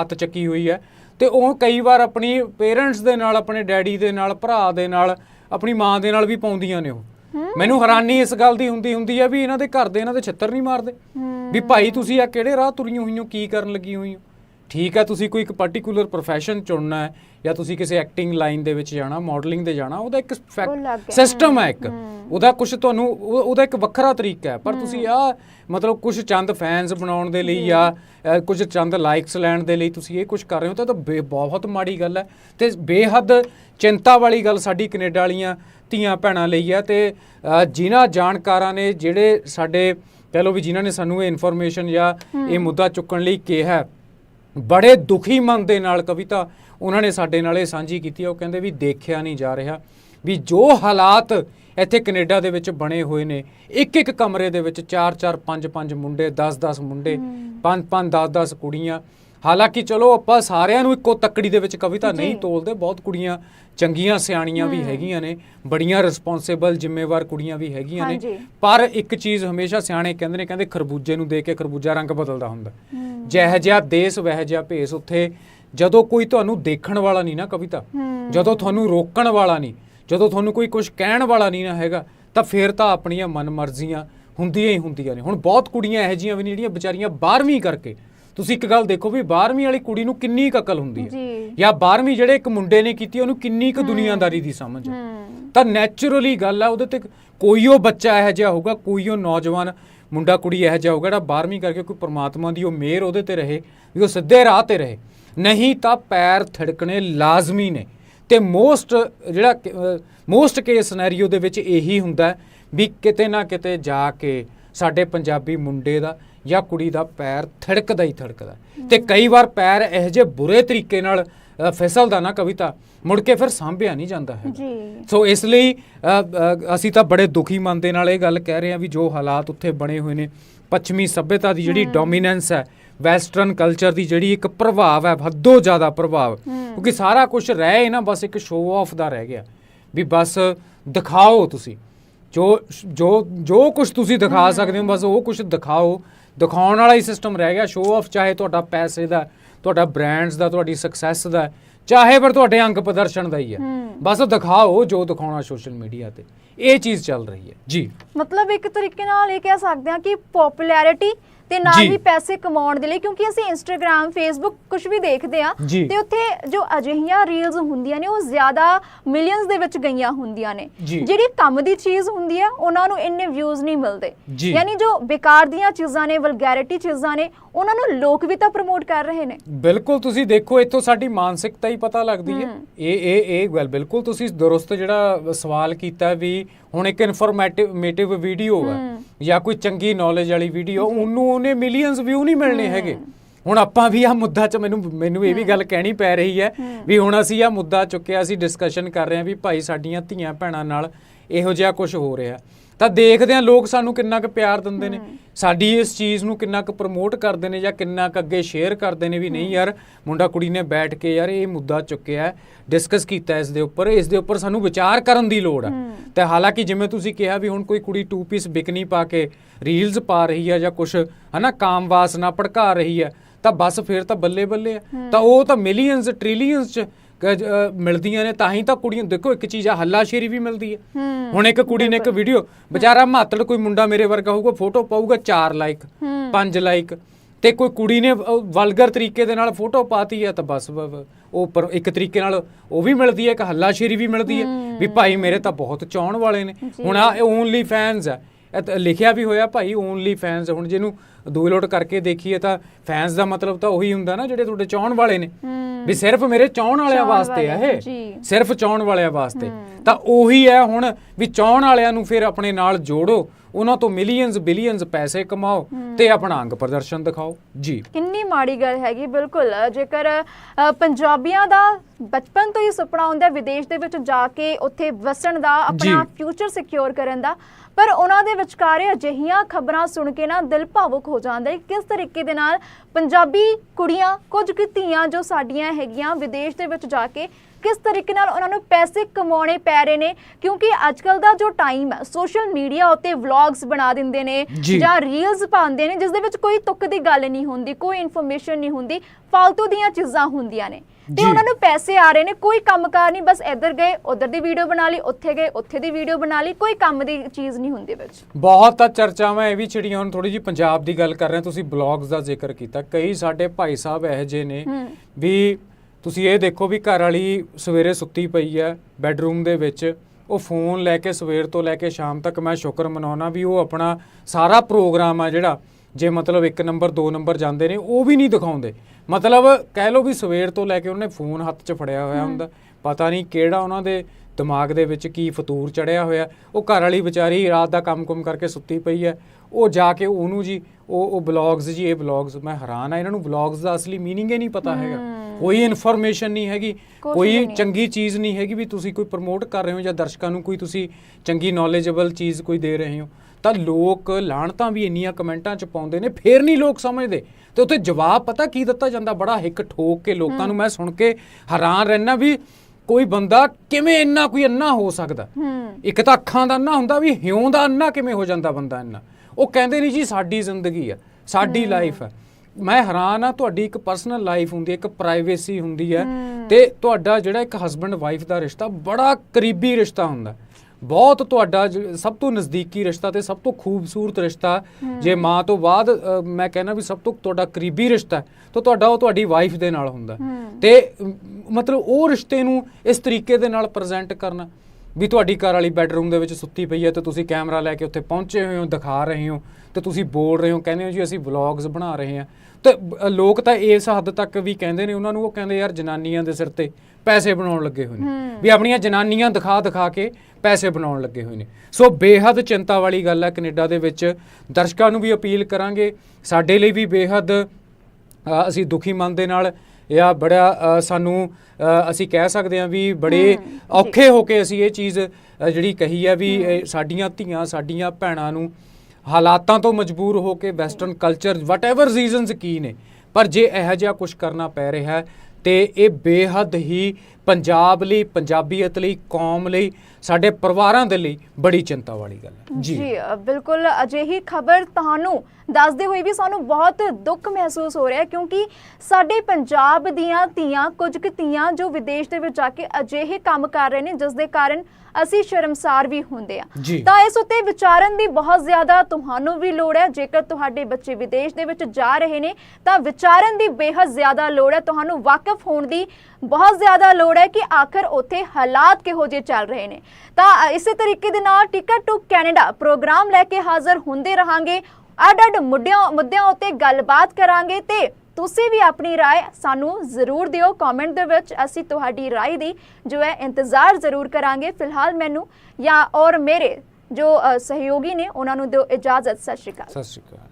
ਅੱਤ ਚੱਕੀ ਹੋਈ ਹੈ। ਤੇ ਉਹ ਕਈ ਵਾਰ ਆਪਣੀ ਪੇਰੈਂਟਸ ਦੇ ਨਾਲ ਆਪਣੇ ਡੈਡੀ ਦੇ ਨਾਲ ਭਰਾ ਦੇ ਨਾਲ ਆਪਣੀ ਮਾਂ ਦੇ ਨਾਲ ਵੀ ਪਾਉਂਦੀਆਂ ਨੇ ਉਹ। ਮੈਨੂੰ ਹੈਰਾਨੀ ਇਸ ਗੱਲ ਦੀ ਹੁੰਦੀ ਹੁੰਦੀ ਹੈ ਵੀ ਇਹਨਾਂ ਦੇ ਘਰ ਦੇ ਇਹਨਾਂ ਦੇ ਛੱਤਰ ਨਹੀਂ ਮਾਰਦੇ। ਵੀ ਭਾਈ ਤੁਸੀਂ ਆ ਕਿਹੜੇ ਰਾਹ ਤੁਰੀਆਂ ਹੋਈਆਂ ਕੀ ਕਰਨ ਲੱਗੀ ਹੋਈ ਹੋ ਠੀਕ ਹੈ ਤੁਸੀਂ ਕੋਈ ਇੱਕ ਪਾਰਟਿਕੂਲਰ profession ਚੁਣਨਾ ਹੈ ਜਾਂ ਤੁਸੀਂ ਕਿਸੇ ਐਕਟਿੰਗ ਲਾਈਨ ਦੇ ਵਿੱਚ ਜਾਣਾ ਮਾਡਲਿੰਗ ਤੇ ਜਾਣਾ ਉਹਦਾ ਇੱਕ। ਸਿਸਟਮ ਹੈ ਇੱਕ। ਉਹਦਾ ਕੁਝ ਤੁਹਾਨੂੰ ਉਹ- ਉਹਦਾ ਇੱਕ ਵੱਖਰਾ ਤਰੀਕਾ ਹੈ। ਪਰ ਤੁਸੀਂ ਆ ਮਤਲਬ ਕੁਝ ਚੰਦ ਫੈਨਸ ਬਣਾਉਣ ਦੇ ਲਈ ਜਾਂ ਕੁਝ ਚੰਦ ਲਾਈਕਸ ਲੈਣ ਦੇ ਲਈ ਤੁਸੀਂ ਇਹ ਕੁਝ ਕਰ ਰਹੇ ਹੋ ਤਾਂ ਇਹ ਤਾਂ ਬਹੁਤ ਮਾੜੀ ਗੱਲ ਹੈ। ਤੇ ਬੇਹੱਦ ਚਿੰਤਾ ਵਾਲੀ ਗੱਲ ਸਾਡੀ ਕੈਨੇਡਾ ਵਾਲੀਆਂ ਧੀਆਂ ਭੈਣਾਂ ਲਈ ਹੈ ਤੇ ਜਿਨ੍ਹਾਂ ਜਾਣਕਾਰਾਂ ਨੇ ਜਿਹੜੇ ਸਾਡੇ ਕਹਿ ਲਓ ਵੀ ਜਿਨ੍ਹਾਂ ਨੇ ਸਾਨੂੰ ਇਹ ਇਨਫੋਰਮੇਸ਼ਨ ਜਾਂ ਇਹ ਮੁੱਦਾ ਚੁੱਕਣ ਲਈ ਕਿਹਾ ਹੈ, ਬੜੇ ਦੁਖੀ ਮਨ ਦੇ ਨਾਲ ਕਵਿਤਾ ਉਹਨਾਂ ਨੇ ਸਾਡੇ ਨਾਲ ਇਹ ਸਾਂਝੀ ਕੀਤੀ। ਉਹ ਕਹਿੰਦੇ ਵੀ ਦੇਖਿਆ ਨਹੀਂ ਜਾ ਰਿਹਾ ਵੀ ਜੋ ਹਾਲਾਤ ਇੱਥੇ ਕੈਨੇਡਾ ਦੇ ਵਿੱਚ ਬਣੇ ਹੋਏ ਨੇ ਇੱਕ ਇੱਕ ਕਮਰੇ ਦੇ ਵਿੱਚ 4 4 5 5 ਮੁੰਡੇ 10 10 ਮੁੰਡੇ 5 5 10 10 ਕੁੜੀਆਂ ਹਾਲਾਂਕਿ ਚਲੋ ਆਪਾਂ ਸਾਰਿਆਂ ਨੂੰ ਇੱਕੋ ਤੱਕੜੀ ਦੇ ਵਿੱਚ ਕਵਿਤਾ ਨਹੀਂ। ਤੋਲਦੇ ਬਹੁਤ ਕੁੜੀਆਂ ਚੰਗੀਆਂ ਸਿਆਣੀਆਂ ਵੀ ਹੈਗੀਆਂ ਨੇ ਬੜੀਆਂ ਰਿਸਪੌਂਸਿਬਲ ਜ਼ਿੰਮੇਵਾਰ ਕੁੜੀਆਂ ਵੀ ਹੈਗੀਆਂ ਨੇ। ਪਰ ਇੱਕ ਚੀਜ਼ ਹਮੇਸ਼ਾ ਸਿਆਣੇ ਕਹਿੰਦੇ ਨੇ ਕਹਿੰਦੇ ਖਰਬੂਜੇ ਨੂੰ ਦੇਖ ਕੇ ਖਰਬੂਜਾ ਰੰਗ ਬਦਲਦਾ ਹੁੰਦਾ ਜਿਹੋ ਜਿਹਾ ਦੇਸ਼ ਵਹਿ ਜਿਹਾ ਭੇਸ ਉੱਥੇ ਜਦੋਂ ਕੋਈ ਤੁਹਾਨੂੰ ਦੇਖਣ ਵਾਲਾ ਨਹੀਂ ਨਾ ਕਵਿਤਾ। ਜਦੋਂ ਤੁਹਾਨੂੰ ਰੋਕਣ ਵਾਲਾ ਨਹੀਂ ਜਦੋਂ ਤੁਹਾਨੂੰ ਕੋਈ ਕੁਝ ਕਹਿਣ ਵਾਲਾ ਨਹੀਂ ਨਾ ਹੈਗਾ ਤਾਂ ਫਿਰ ਤਾਂ ਆਪਣੀਆਂ ਮਨਮਰਜ਼ੀਆਂ ਹੁੰਦੀਆਂ ਹੀ ਹੁੰਦੀਆਂ ਨੇ ਹੁਣ ਬਹੁਤ ਕੁੜੀਆਂ ਇਹੋ ਜਿਹੀਆਂ ਵੀ ਨੇ ਜਿਹੜੀਆਂ ਵਿਚਾਰੀਆਂ 12ਵੀਂ ਕਰਕੇ ਤੁਸੀਂ ਇੱਕ ਗੱਲ ਦੇਖੋ ਵੀ 12ਵੀਂ ਵਾਲੀ ਕੁੜੀ ਨੂੰ ਕਿੰਨੀ ਕੁ ਅਕਲ ਹੁੰਦੀ ਹੈ। ਜੀ। ਜਾਂ 12ਵੀਂ ਜਿਹੜੇ ਇੱਕ ਮੁੰਡੇ ਨੇ ਕੀਤੀ ਉਹਨੂੰ ਕਿੰਨੀ ਕੁ ਦੁਨੀਆਦਾਰੀ ਦੀ ਸਮਝ ਹੈ। ਤਾਂ ਨੈਚੁਰਲੀ ਗੱਲ ਆ ਉਹਦੇ ਤੇ ਕੋਈ ਉਹ ਬੱਚਾ ਇਹੋ ਜਿਹਾ ਹੋਊਗਾ ਕੋਈ ਉਹ ਨੌਜਵਾਨ ਮੁੰਡਾ ਕੁੜੀ ਇਹੋ ਜਿਹਾ ਹੋਊਗਾ ਜਿਹੜਾ 12ਵੀਂ ਕਰਕੇ ਕੋਈ ਪ੍ਰਮਾਤਮਾ ਦੀ ਉਹ ਮਿਹਰ ਉਹਦੇ ਤੇ ਰਹੇ ਵੀ ਉਹ ਸਿੱਧੇ ਰਾਹ ਤੇ ਰਹੇ। ਨਹੀਂ ਤਾਂ ਪੈਰ ਥੜਕਣੇ ਲਾਜ਼ਮੀ ਨੇ। ਤੇ ਮੋਸਟ ਜਿਹੜਾ ਮੋਸਟ ਕੇਸ ਸਿਨੈਰੀਓ ਦੇ ਵਿੱਚ ਇਹੀ ਹੁੰਦਾ ਵੀ ਕਿਤੇ ਨਾ ਕਿਤੇ ਜਾ ਕੇ ਸਾਡੇ ਪੰਜਾਬੀ ਮੁੰਡੇ ਦਾ ਜਾਂ ਕੁੜੀ ਦਾ ਪੈਰ ਥੜਕਦਾ ਹੀ ਥੜਕਦਾ। ਤੇ ਕਈ ਵਾਰ ਪੈਰ ਇਹੋ ਜਿਹੇ ਬੁਰੇ ਤਰੀਕੇ ਨਾਲ ਫਿਸਲਦਾ ਨਾ ਕਵਿਤਾ ਮੁੜ ਕੇ ਫਿਰ ਸਾਂਭਿਆ ਨਹੀਂ ਜਾਂਦਾ ਹੈ ਜੀ। ਸੋ ਇਸ ਲਈ ਅਸੀਂ ਤਾਂ ਬੜੇ ਦੁਖੀ ਮਨ ਦੇ ਨਾਲ ਇਹ ਗੱਲ ਕਹਿ ਰਹੇ ਹਾਂ ਵੀ ਜੋ ਹਾਲਾਤ ਉੱਥੇ ਬਣੇ ਹੋਏ ਨੇ ਪੱਛਮੀ ਸਭਿਅਤਾ ਦੀ ਜਿਹੜੀ ਡੋਮੀਨੈਂਸ ਹੈ ਵੈਸਟਰਨ ਕਲਚਰ ਦੀ ਜਿਹੜੀ ਇੱਕ ਪ੍ਰਭਾਵ ਹੈ ਹੱਦੋਂ ਜ਼ਿਆਦਾ ਪ੍ਰਭਾਵ। ਕਿਉਂਕਿ ਸਾਰਾ ਕੁਝ ਰਹਿ ਹੀ ਨਾ ਬਸ ਇੱਕ ਸ਼ੋਅ ਆਫ ਦਾ ਰਹਿ ਗਿਆ। ਵੀ ਬਸ ਦਿਖਾਓ ਤੁਸੀਂ। ਜੋ ਜੋ ਜੋ ਕੁਝ ਤੁਸੀਂ ਦਿਖਾ ਸਕਦੇ ਹੋ ਬਸ ਉਹ ਕੁਝ ਦਿਖਾਓ। ਦਿਖਾਉਣ ਵਾਲਾ ਹੀ ਸਿਸਟਮ ਰਹਿ ਗਿਆ। ਸ਼ੋਅ ਆਫ ਚਾਹੇ ਤੁਹਾਡਾ ਪੈਸੇ ਦਾ ਤੁਹਾਡਾ ਬ੍ਰਾਂਡਸ ਦਾ ਤੁਹਾਡੀ ਸਕਸੈਸ ਦਾ ਚਾਹੇ ਪਰ ਤੁਹਾਡੇ ਅੰਕ ਪ੍ਰਦਰਸ਼ਨ ਦਾ ਹੀ ਹੈ। ਬਸ ਦਿਖਾਓ ਜੋ ਦਿਖਾਉਣਾ ਸੋਸ਼ਲ ਮੀਡੀਆ ਤੇ। ਇਹ ਚੀਜ਼ ਚੱਲ ਰਹੀ ਹੈ। ਜੀ। ਮਤਲਬ ਇੱਕ ਤਰੀਕੇ ਨਾਲ ਇਹ ਕਹਿ ਸਕਦੇ ਹਾਂ ਕਿ ਪਪੂਲੈਰਿਟੀ ਤੇ ਨਾਲ। ਹੀ ਪੈਸੇ ਕਮਾਉਣ ਦੇ ਲਈ ਕਿਉਂਕਿ ਅਸੀਂ ਇੰਸਟਾਗ੍ਰam ਫੇਸਬੁੱਕ ਕੁਝ ਵੀ ਦੇਖਦੇ ਆ। ਤੇ ਉੱਥੇ ਜੋ ਅਜਿਹੀਆਂ ਰੀਲਸ ਹੁੰਦੀਆਂ ਨੇ ਉਹ ਜ਼ਿਆਦਾ ਮਿਲੀਅਨਸ ਦੇ ਵਿੱਚ ਗਈਆਂ ਹੁੰਦੀਆਂ ਨੇ। ਜਿਹੜੀ ਕੰਮ ਦੀ ਚੀਜ਼ ਹੁੰਦੀ ਹੈ ਉਹਨਾਂ ਨੂੰ ਇੰਨੇ ਵਿਊਜ਼ ਨਹੀਂ ਮਿਲਦੇ। ਯਾਨੀ ਜੋ ਬੇਕਾਰ ਦੀਆਂ ਚੀਜ਼ਾਂ ਨੇ ਵਲਗੈਰਿਟੀ ਚੀਜ਼ਾਂ ਨੇ ਉਹਨਾਂ ਨੂੰ ਲੋਕ ਵੀ ਤਾਂ ਪ੍ਰਮੋਟ ਕਰ ਰਹੇ ਨੇ ਬਿਲਕੁਲ ਤੁਸੀਂ ਦੇਖੋ ਇੱਥੋਂ ਸਾਡੀ ਮਾਨਸਿਕਤਾ ਹੀ ਪਤਾ ਲੱਗਦੀ ਹੈ ਇਹ ਇਹ ਇਹ ਗੱਲ ਬਿਲਕੁਲ ਤੁਸੀਂ ਦਰੁਸਤ ਜਿਹੜਾ ਸਵਾਲ ਕੀਤਾ ਵੀ ਹੁਣ ਇੱਕ ਇਨਫੋਰਮੇਟਿਵ ਵੀਡੀਓ ਹੈ। ਜਾਂ ਕੋਈ ਚੰਗੀ ਨੌਲੇਜ ਵਾਲੀ ਵੀਡੀਓ ਉਹਨੂੰ ਉਹਨੇ ਮਿਲੀਅਨਸ ਵਿਊ ਨਹੀਂ ਮਿਲਣੇ ਹੈਗੇ। ਹੁਣ ਆਪਾਂ ਵੀ ਆ ਮੁੱਦਾ ਚ ਮੈਨੂੰ ਮੈਨੂੰ ਇਹ ਵੀ ਗੱਲ ਕਹਿਣੀ ਪੈ ਰਹੀ ਹੈ ਵੀ ਹੁਣ ਅਸੀਂ ਆ ਮੁੱਦਾ ਚੁੱਕਿਆ ਅਸੀਂ ਡਿਸਕਸ਼ਨ ਕਰ ਰਹੇ ਹਾਂ ਵੀ ਭਾਈ ਸਾਡੀਆਂ ਧੀਆਂ ਭੈਣਾਂ ਨਾਲ ਇਹੋ ਜਿਹਾ ਕੁਝ ਹੋ ਰਿਹਾ। ਤਾਂ ਦੇਖਦੇ ਆ ਲੋਕ ਸਾਨੂੰ ਕਿੰਨਾ ਕੁ ਪਿਆਰ ਦਿੰਦੇ ਨੇ। ਸਾਡੀ ਇਸ ਚੀਜ਼ ਨੂੰ ਕਿੰਨਾ ਕੁ ਪ੍ਰਮੋਟ ਕਰਦੇ ਨੇ ਜਾਂ ਕਿੰਨਾ ਕੁ ਅੱਗੇ ਸ਼ੇਅਰ ਕਰਦੇ ਨੇ ਵੀ ਨਹੀਂ ਯਾਰ ਮੁੰਡਾ ਕੁੜੀ ਨੇ ਬੈਠ ਕੇ ਯਾਰ ਇਹ ਮੁੱਦਾ ਚੁੱਕਿਆ ਡਿਸਕਸ ਕੀਤਾ ਇਸ ਦੇ ਉੱਪਰ। ਇਸ ਦੇ ਉੱਪਰ ਸਾਨੂੰ ਵਿਚਾਰ ਕਰਨ ਦੀ ਲੋੜ ਹੈ। ਤੇ ਹਾਲਾਂਕਿ ਜਿਵੇਂ ਤੁਸੀਂ ਕਿਹਾ ਵੀ ਹੁਣ ਕੋਈ ਕੁੜੀ ਟੂ ਪੀਸ ਬਿਕਨੀ ਪਾ ਕੇ ਰੀਲਸ ਪਾ ਰਹੀ ਹੈ ਜਾਂ ਕੁਝ ਹਨਾ ਕਾਮ ਵਾਸਨਾ ਭੜਕਾ ਰਹੀ ਹੈ ਤਾਂ ਬਸ ਫਿਰ ਤਾਂ ਬੱਲੇ ਬੱਲੇ ਆ। ਤਾਂ ਉਹ ਤਾਂ ਮਿਲੀਅਨਸ ਟ੍ਰਿਲੀਅਨਸ ਚ ਮਿਲਦੀਆਂ ਨੇ ਤਾਂ ਹੀ ਤਾਂ ਕੁੜੀਆਂ ਦੇਖੋ ਇੱਕ ਚੀਜ਼ ਆ ਹੱਲਾਸ਼ੇਰੀ ਵੀ ਮਿਲਦੀ ਹੈ। ਹੁਣ ਇੱਕ ਕੁੜੀ ਨੇ ਇੱਕ ਵੀਡੀਓ ਵਿਚਾਰਾ ਮਾਤੜ ਕੋਈ ਮੁੰਡਾ ਮੇਰੇ ਵਰਗਾ ਹੋਊਗਾ ਫੋਟੋ ਪਾਊਗਾ 4 ਲਾਈਕ 5 ਲਾਈਕ ਤੇ ਕੋਈ ਕੁੜੀ ਨੇ ਵਲਗਰ ਤਰੀਕੇ ਦੇ ਨਾਲ ਫੋਟੋ ਪਾਤੀ ਹੈ ਤਾਂ ਬਸ ਉਹ ਪਰ ਇੱਕ ਤਰੀਕੇ ਨਾਲ ਉਹ ਵੀ ਮਿਲਦੀ ਹੈ ਇੱਕ ਹੱਲਾਸ਼ੇਰੀ ਵੀ ਮਿਲਦੀ ਹੈ ਵੀ ਭਾਈ ਮੇਰੇ ਤਾਂ ਬਹੁਤ ਚਾਹਣ ਵਾਲੇ ਨੇ। ਹੁਣ ਆ ਓਨਲੀ ਫੈਨਸ ਤਾਂ ਲਿਖਿਆ ਵੀ ਹੋਇਆ ਭਾਈ ਓਨਲੀ ਫੈਨਸ ਹੁਣ ਜਿਹਨੂੰ ਦੋ ਲੋਟ ਕਰਕੇ ਦੇਖੀਏ ਤਾਂ ਫੈਨਸ ਦਾ ਮਤਲਬ ਤਾਂ ਉਹੀ ਹੁੰਦਾ ਨਾ ਜਿਹੜੇ ਤੁਹਾਡੇ ਚਾਹਣ ਵਾਲੇ ਨੇ। ਵੀ ਸਿਰਫ ਮੇਰੇ ਚਾਹਣ ਵਾਲਿਆਂ ਵਾਸਤੇ ਆ ਇਹ। ਸਿਰਫ ਚਾਹਣ ਵਾਲਿਆਂ ਵਾਸਤੇ। ਤਾਂ ਉਹੀ ਹੈ ਹੁਣ ਵੀ ਚਾਹਣ ਵਾਲਿਆਂ ਨੂੰ ਫਿਰ ਆਪਣੇ ਨਾਲ ਜੋੜੋ। ਉਹਨਾਂ ਤੋਂ ਮਿਲੀਅਨਸ ਬਿਲੀਅਨਸ ਪੈਸੇ ਕਮਾਓ ਤੇ ਆਪਣਾ ਅੰਗ ਪ੍ਰਦਰਸ਼ਨ ਦਿਖਾਓ। ਜੀ। ਕਿੰਨੀ ਮਾੜੀ ਗੱਲ ਹੈਗੀ ਬਿਲਕੁਲ। ਜੇਕਰ ਪੰਜਾਬੀਆਂ ਦਾ ਬਚਪਨ ਤੋਂ ਹੀ ਸੁਪਨਾ ਹੁੰਦਾ ਵਿਦੇਸ਼ ਦੇ ਵਿੱਚ ਜਾ ਕੇ ਉੱਥੇ ਵਸਣ ਦਾ ਆਪਣਾ। ਫਿਊਚਰ ਸਿਕਿਉਰ ਕਰਨ ਦਾ ਪਰ ਉਹਨਾਂ ਦੇ ਵਿਚਕਾਰੇ ਅਜਿਹੀਆਂ ਖਬਰਾਂ ਸੁਣ ਕੇ ਨਾ ਦਿਲ ਭਾਵੁਕ ਹੋ ਜਾਂਦਾ ਹੈ ਕਿਸ ਤਰੀਕੇ ਦੇ ਨਾਲ ਪੰਜਾਬੀ ਕੁੜੀਆਂ ਕੁਝ ਕੁ ਧੀਆਂ ਜੋ ਸਾਡੀਆਂ ਹੈਗੀਆਂ ਵਿਦੇਸ਼ ਦੇ ਵਿੱਚ ਜਾ ਕੇ ਕਿਸ ਤਰੀਕੇ ਨਾਲ ਉਹਨਾਂ ਨੂੰ ਪੈਸੇ ਕਮਾਉਣੇ ਪੈ ਰਹੇ ਨੇ ਕਿਉਂਕਿ ਅੱਜਕੱਲ ਦਾ ਜੋ ਟਾਈਮ ਹੈ ਸੋਸ਼ਲ ਮੀਡੀਆ ਉੱਤੇ ਵਲੌਗਸ ਬਣਾ ਦਿੰਦੇ ਨੇ ਜੀ। ਰੀਲਸ ਪਾਉਂਦੇ ਨੇ ਜਿਸ ਦੇ ਵਿੱਚ ਕੋਈ ਤੁੱਕ ਦੀ ਗੱਲ ਨਹੀਂ ਹੁੰਦੀ ਕੋਈ ਇਨਫੋਰਮੇਸ਼ਨ ਨਹੀਂ ਹੁੰਦੀ ਫालतू ਦੀਆਂ ਚੀਜ਼ਾਂ ਹੁੰਦੀਆਂ ਨੇ ਤੇ ਜੀ। ਉਹਨਾਂ ਨੂੰ ਪੈਸੇ ਆ ਰਹੇ ਨੇ ਕੋਈ ਕੰਮਕਾਰ ਨਹੀਂ ਬਸ ਇੱਧਰ ਗਏ ਉੱਧਰ ਦੀ ਵੀਡੀਓ ਬਣਾ ਲਈ ਉੱਥੇ ਗਏ ਉੱਥੇ ਦੀ ਵੀਡੀਓ ਬਣਾ ਲਈ ਕੋਈ ਕੰਮ ਦੀ ਚੀਜ਼ ਨਹੀਂ ਹੁੰਦੀ ਵਿੱਚ। ਬਹੁਤ ਤਾਂ ਚਰਚਾਵਾਂ ਇਹ ਵੀ ਛਿੜੀਆਂ ਹੁਣ ਥੋੜੀ ਜੀ ਪੰਜਾਬ ਦੀ ਗੱਲ ਕਰ ਰਹੇ ਤੁਸੀਂ ਬਲੌਗਸ ਦਾ ਜ਼ਿਕਰ ਕੀਤਾ ਕਈ ਸਾਡੇ ਭਾਈ ਸਾਹਿਬ ਇਹੋ ਜਿਹੇ ਨੇ ਵੀ ਤੁਸੀਂ ਇਹ ਦੇਖੋ ਵੀ ਘਰ ਵਾਲੀ ਸਵੇਰੇ ਸੁੱਤੀ ਪਈ ਹੈ ਬੈੱਡਰੂਮ ਦੇ ਵਿੱਚ ਉਹ ਫੋਨ ਲੈ ਕੇ ਸਵੇਰ ਤੋਂ ਲੈ ਕੇ ਸ਼ਾਮ ਤੱਕ ਮੈਂ ਸ਼ੁਕਰ ਮਨਾਉਣਾ ਵੀ ਉਹ ਆਪਣਾ ਸਾਰਾ ਪ੍ਰੋਗਰਾਮ ਆ ਜਿਹੜਾ ਜੇ ਮਤਲਬ 1 ਨੰਬਰ 2 ਨੰਬਰ ਜਾਂਦੇ ਨੇ ਉਹ ਵੀ ਨਹੀਂ ਦਿਖਾਉਂਦੇ। ਮਤਲਬ ਕਹਿ ਲਓ ਵੀ ਸਵੇਰ ਤੋਂ ਲੈ ਕੇ ਉਹਨੇ ਫੋਨ ਹੱਥ 'ਚ ਫੜਿਆ ਹੋਇਆ ਹੁੰਦਾ ਪਤਾ ਨਹੀਂ ਕਿਹੜਾ ਉਹਨਾਂ ਦੇ ਦਿਮਾਗ ਦੇ ਵਿੱਚ ਕੀ ਫਤੂਰ ਚੜਿਆ ਹੋਇਆ ਉਹ ਘਰ ਵਾਲੀ ਵਿਚਾਰੀ ਰਾਤ ਦਾ ਕੰਮ-ਕੁਮ ਕਰਕੇ ਸੁੱਤੀ ਪਈ ਹੈ ਉਹ ਜਾ ਕੇ ਉਹਨੂੰ ਜੀ ਉਹ ਉਹ ਬਲੌਗਸ ਜੀ ਇਹ ਬਲੌਗਸ ਮੈਂ ਹੈਰਾਨ ਆ ਇਹਨਾਂ ਨੂੰ ਬਲੌਗਸ ਦਾ ਅਸਲੀ मीनिंग ਹੀ ਨਹੀਂ ਪਤਾ ਹੈਗਾ ਕੋਈ ਇਨਫੋਰਮੇਸ਼ਨ ਨਹੀਂ ਹੈਗੀ ਕੁਛ ਕੋਈ ਵੀ ਨਹੀਂ। ਚੰਗੀ ਚੀਜ਼ ਨਹੀਂ ਹੈਗੀ ਵੀ ਤੁਸੀਂ ਕੋਈ ਪ੍ਰਮੋਟ ਕਰ ਰਹੇ ਹੋ ਜਾਂ ਦਰਸ਼ਕਾਂ ਨੂੰ ਕੋਈ ਤੁਸੀਂ ਚੰਗੀ ਨੌਲੇਜੇਬਲ ਚੀਜ਼ ਕੋਈ ਦੇ ਰਹੇ ਹੋ ਤਾਂ ਲੋਕ ਲਾਣਤਾਂ ਵੀ ਇੰਨੀਆਂ ਕਮੈਂਟਾਂ 'ਚ ਪਾਉਂਦੇ ਨੇ ਫੇਰ ਨਹੀਂ ਲੋਕ ਸਮਝਦੇ ਤੇ ਉੱਥੇ ਜਵਾਬ ਪਤਾ ਕੀ ਦਿੱਤਾ ਜਾਂਦਾ? ਬੜਾ ਹਿੱਕ ਠੋਕ ਕੇ ਲੋਕਾਂ ਨੂੰ ਮੈਂ ਸੁਣ ਕੇ ਹੈਰਾਨ ਰਹਿਣਾ ਵੀ ਕੋਈ ਬੰਦਾ ਕਿਵੇਂ ਇੰਨਾ ਕੋਈ ਅੰਨਾ ਹੋ ਸਕਦਾ? ਇੱਕ ਤਾਂ ਅੱਖਾਂ ਦਾ ਅੰਨਾ ਹੁੰਦਾ ਵੀ ਹਿਉਂ ਦਾ ਅੰਨਾ ਕਿਵੇਂ ਹੋ ਜਾਂਦਾ ਬੰਦਾ ਇੰਨਾ? ਉਹ ਕਹਿੰਦੇ ਨਹੀਂ ਜੀ ਸਾਡੀ ਜ਼ਿੰਦਗੀ ਆ ਸਾਡੀ ਲਾਈਫ ਹੈ ਮੈਂ ਹੈਰਾਨ ਆ ਤੁਹਾਡੀ ਇੱਕ ਪਰਸਨਲ ਲਾਈਫ ਹੁੰਦੀ ਹੈ ਇੱਕ ਪ੍ਰਾਈਵੇਸੀ ਹੁੰਦੀ ਹੈ ਤੇ ਤੁਹਾਡਾ ਜਿਹੜਾ ਇੱਕ ਹਸਬੰਡ ਵਾਈਫ ਦਾ ਰਿਸ਼ਤਾ ਬੜਾ ਕਰੀਬੀ ਰਿਸ਼ਤਾ ਹੁੰਦਾ। ਬਹੁਤ ਤੁਹਾਡਾ ਸਭ ਤੋਂ ਨਜ਼ਦੀਕੀ ਰਿਸ਼ਤਾ ਤੇ ਸਭ ਤੋਂ ਖੂਬਸੂਰਤ ਰਿਸ਼ਤਾ ਜੇ ਮਾਂ ਤੋਂ ਬਾਅਦ ਮੈਂ ਕਹਿੰਦਾ ਵੀ ਸਭ ਤੋਂ ਤੁਹਾਡਾ ਕਰੀਬੀ ਰਿਸ਼ਤਾ ਤਾਂ ਤੁਹਾਡਾ ਉਹ ਤੁਹਾਡੀ ਵਾਈਫ ਦੇ ਨਾਲ ਹੁੰਦਾ ਤੇ ਮਤਲਬ ਉਹ ਰਿਸ਼ਤੇ ਨੂੰ ਇਸ ਤਰੀਕੇ ਦੇ ਨਾਲ ਪ੍ਰੈਜ਼ੈਂਟ ਕਰਨਾ ਵੀ ਤੁਹਾਡੀ ਘਰ ਵਾਲੀ ਬੈੱਡਰੂਮ ਦੇ ਵਿੱਚ ਸੁੱਤੀ ਪਈ ਹੈ ਤੇ ਤੁਸੀਂ ਕੈਮਰਾ ਲੈ ਕੇ ਉੱਥੇ ਪਹੁੰਚੇ ਹੋਏ ਹੋ ਦਿਖਾ ਰਹੇ ਹੋ ਤੇ ਤੁਸੀਂ ਬੋਲ ਰਹੇ ਹੋ ਕਹਿੰਦੇ ਹੋ ਜੀ ਅਸੀਂ ਵਲੌਗਸ ਬਣਾ ਰਹੇ ਹਾਂ। ਤੇ ਲੋਕ ਤਾਂ ਇਸ ਹੱਦ ਤੱਕ ਵੀ ਕਹਿੰਦੇ ਨੇ ਉਹਨਾਂ ਨੂੰ ਉਹ ਕਹਿੰਦੇ ਯਾਰ ਜਨਾਨੀਆਂ ਦੇ ਸਿਰ ਤੇ ਪੈਸੇ ਬਣਾਉਣ ਲੱਗੇ ਹੋਏ ਨੇ ਵੀ ਆਪਣੀਆਂ ਜਨਾਨੀਆਂ ਦਿਖਾ ਦਿਖਾ ਕੇ ਪੈਸੇ ਬਣਾਉਣ ਲੱਗੇ ਹੋਏ ਨੇ। ਸੋ ਬੇਹੱਦ ਚਿੰਤਾ ਵਾਲੀ ਗੱਲ ਹੈ ਕੈਨੇਡਾ ਦੇ ਵਿੱਚ। ਦਰਸ਼ਕਾਂ ਨੂੰ ਵੀ ਅਪੀਲ ਕਰਾਂਗੇ। ਸਾਡੇ ਲਈ ਵੀ ਬੇਹੱਦ ਅਸੀਂ ਦੁਖੀ ਮਨ ਦੇ ਨਾਲ ਜਾਂ ਬੜਾ ਸਾਨੂੰ ਅਸੀਂ ਕਹਿ ਸਕਦੇ ਹਾਂ ਵੀ ਬੜੇ ਔਖੇ ਹੋ ਕੇ ਅਸੀਂ ਇਹ ਚੀਜ਼ ਜਿਹੜੀ ਕਹੀ ਹੈ। ਵੀ ਸਾਡੀਆਂ ਧੀਆਂ ਸਾਡੀਆਂ ਭੈਣਾਂ ਨੂੰ ਹਾਲਾਤਾਂ ਤੋਂ ਮਜਬੂਰ ਹੋ ਕੇ ਵੈਸਟਰਨ ਕਲਚਰ ਵਟਐਵਰ ਰੀਜ਼ਨਸ ਕੀ ਨੇ ਪਰ ਜੇ ਇਹੋ ਜਿਹਾ ਕੁਝ ਕਰਨਾ ਪੈ ਰਿਹਾ ਹੈ ਤੇ ਇਹ ਬੇਹੱਦ ਹੀ ਪੰਜਾਬ ਲਈ ਪੰਜਾਬੀਅਤ ਲਈ ਕੌਮ ਲਈ ਸਾਡੇ ਪਰਿਵਾਰਾਂ ਦੇ ਲਈ ਬੜੀ ਚਿੰਤਾ ਵਾਲੀ ਗੱਲ ਹੈ। ਜੀ। ਬਿਲਕੁਲ ਅਜਿਹੀ ਖਬਰ ਤੁਹਾਨੂੰ ਦੱਸਦੇ ਹੋਏ ਵੀ ਸਾਨੂੰ ਬਹੁਤ ਦੁੱਖ ਮਹਿਸੂਸ ਹੋ ਰਿਹਾ ਕਿਉਂਕਿ ਸਾਡੇ ਪੰਜਾਬ ਦੀਆਂ ਧੀਆਂ ਕੁਝ ਕੁ ਧੀਆਂ ਜੋ ਵਿਦੇਸ਼ ਦੇ ਵਿੱਚ ਜਾ ਕੇ ਅਜਿਹੇ ਕੰਮ ਕਰ ਰਹੇ ਨੇ ਜਿਸ ਦੇ ਕਾਰਨ ਅਸੀਂ ਸ਼ਰਮਸਾਰ ਵੀ ਹੁੰਦੇ ਆ। ਤਾਂ ਇਸ ਉੱਤੇ ਵਿਚਾਰਨ ਦੀ ਬਹੁਤ ਜ਼ਿਆਦਾ ਤੁਹਾਨੂੰ ਵੀ ਲੋੜ ਹੈ। ਜੇਕਰ ਤੁਹਾਡੇ ਬੱਚੇ ਵਿਦੇਸ਼ ਦੇ ਵਿੱਚ ਜਾ ਰਹੇ ਨੇ ਤਾਂ ਵਿਚਾਰਨ ਦੀ ਬੇਹੱਦ ਜ਼ਿਆਦਾ ਲੋੜ ਹੈ। ਤੁਹਾਨੂੰ ਵਾਕਿਫ ਹੋਣ ਦੀ ਬਹੁਤ ਜ਼ਿਆਦਾ ਲੋੜ ਹੈ ਕਿ ਆਖਰ ਉੱਥੇ ਹਾਲਾਤ ਕਿਹੋ ਜਿਹੇ ਚੱਲ ਰਹੇ ਨੇ। ਤਾਂ ਅ, ਇਸੇ ਤਰੀਕੇ ਦੇ ਨਾਲ ਟਿਕਟ ਟੂ ਕੈਨੇਡਾ ਪ੍ਰੋਗਰਾਮ ਲੈ ਕੇ ਹਾਜ਼ਰ ਹੁੰਦੇ ਰਹਾਂਗੇ ਅੱਡ-ਅੱਡ ਮੁੱਦਿਆਂ ਮੁੱਦਿਆਂ ਉੱਤੇ ਗੱਲਬਾਤ ਕਰਾਂਗੇ ਤੇ ਤੁਸੀਂ ਵੀ ਆਪਣੀ رائے ਸਾਨੂੰ ਜ਼ਰੂਰ ਦਿਓ ਕਮੈਂਟ ਦੇ ਵਿੱਚ ਅਸੀਂ ਤੁਹਾਡੀ رائے ਦੀ ਜੋ ਹੈ ਇੰਤਜ਼ਾਰ ਜ਼ਰੂਰ ਕਰਾਂਗੇ ਫਿਲਹਾਲ ਮੈਨੂੰ ਜਾਂ ਔਰ ਮੇਰੇ ਜੋ ਅ, ਸਹਿਯੋਗੀ ਨੇ ਉਹਨਾਂ ਨੂੰ ਦਿਓ ਇਜਾਜ਼ਤ ਸਤਿ ਸ਼੍ਰੀ ਅਕਾਲ ਸਤਿ ਸ਼੍ਰੀ ਅਕਾਲ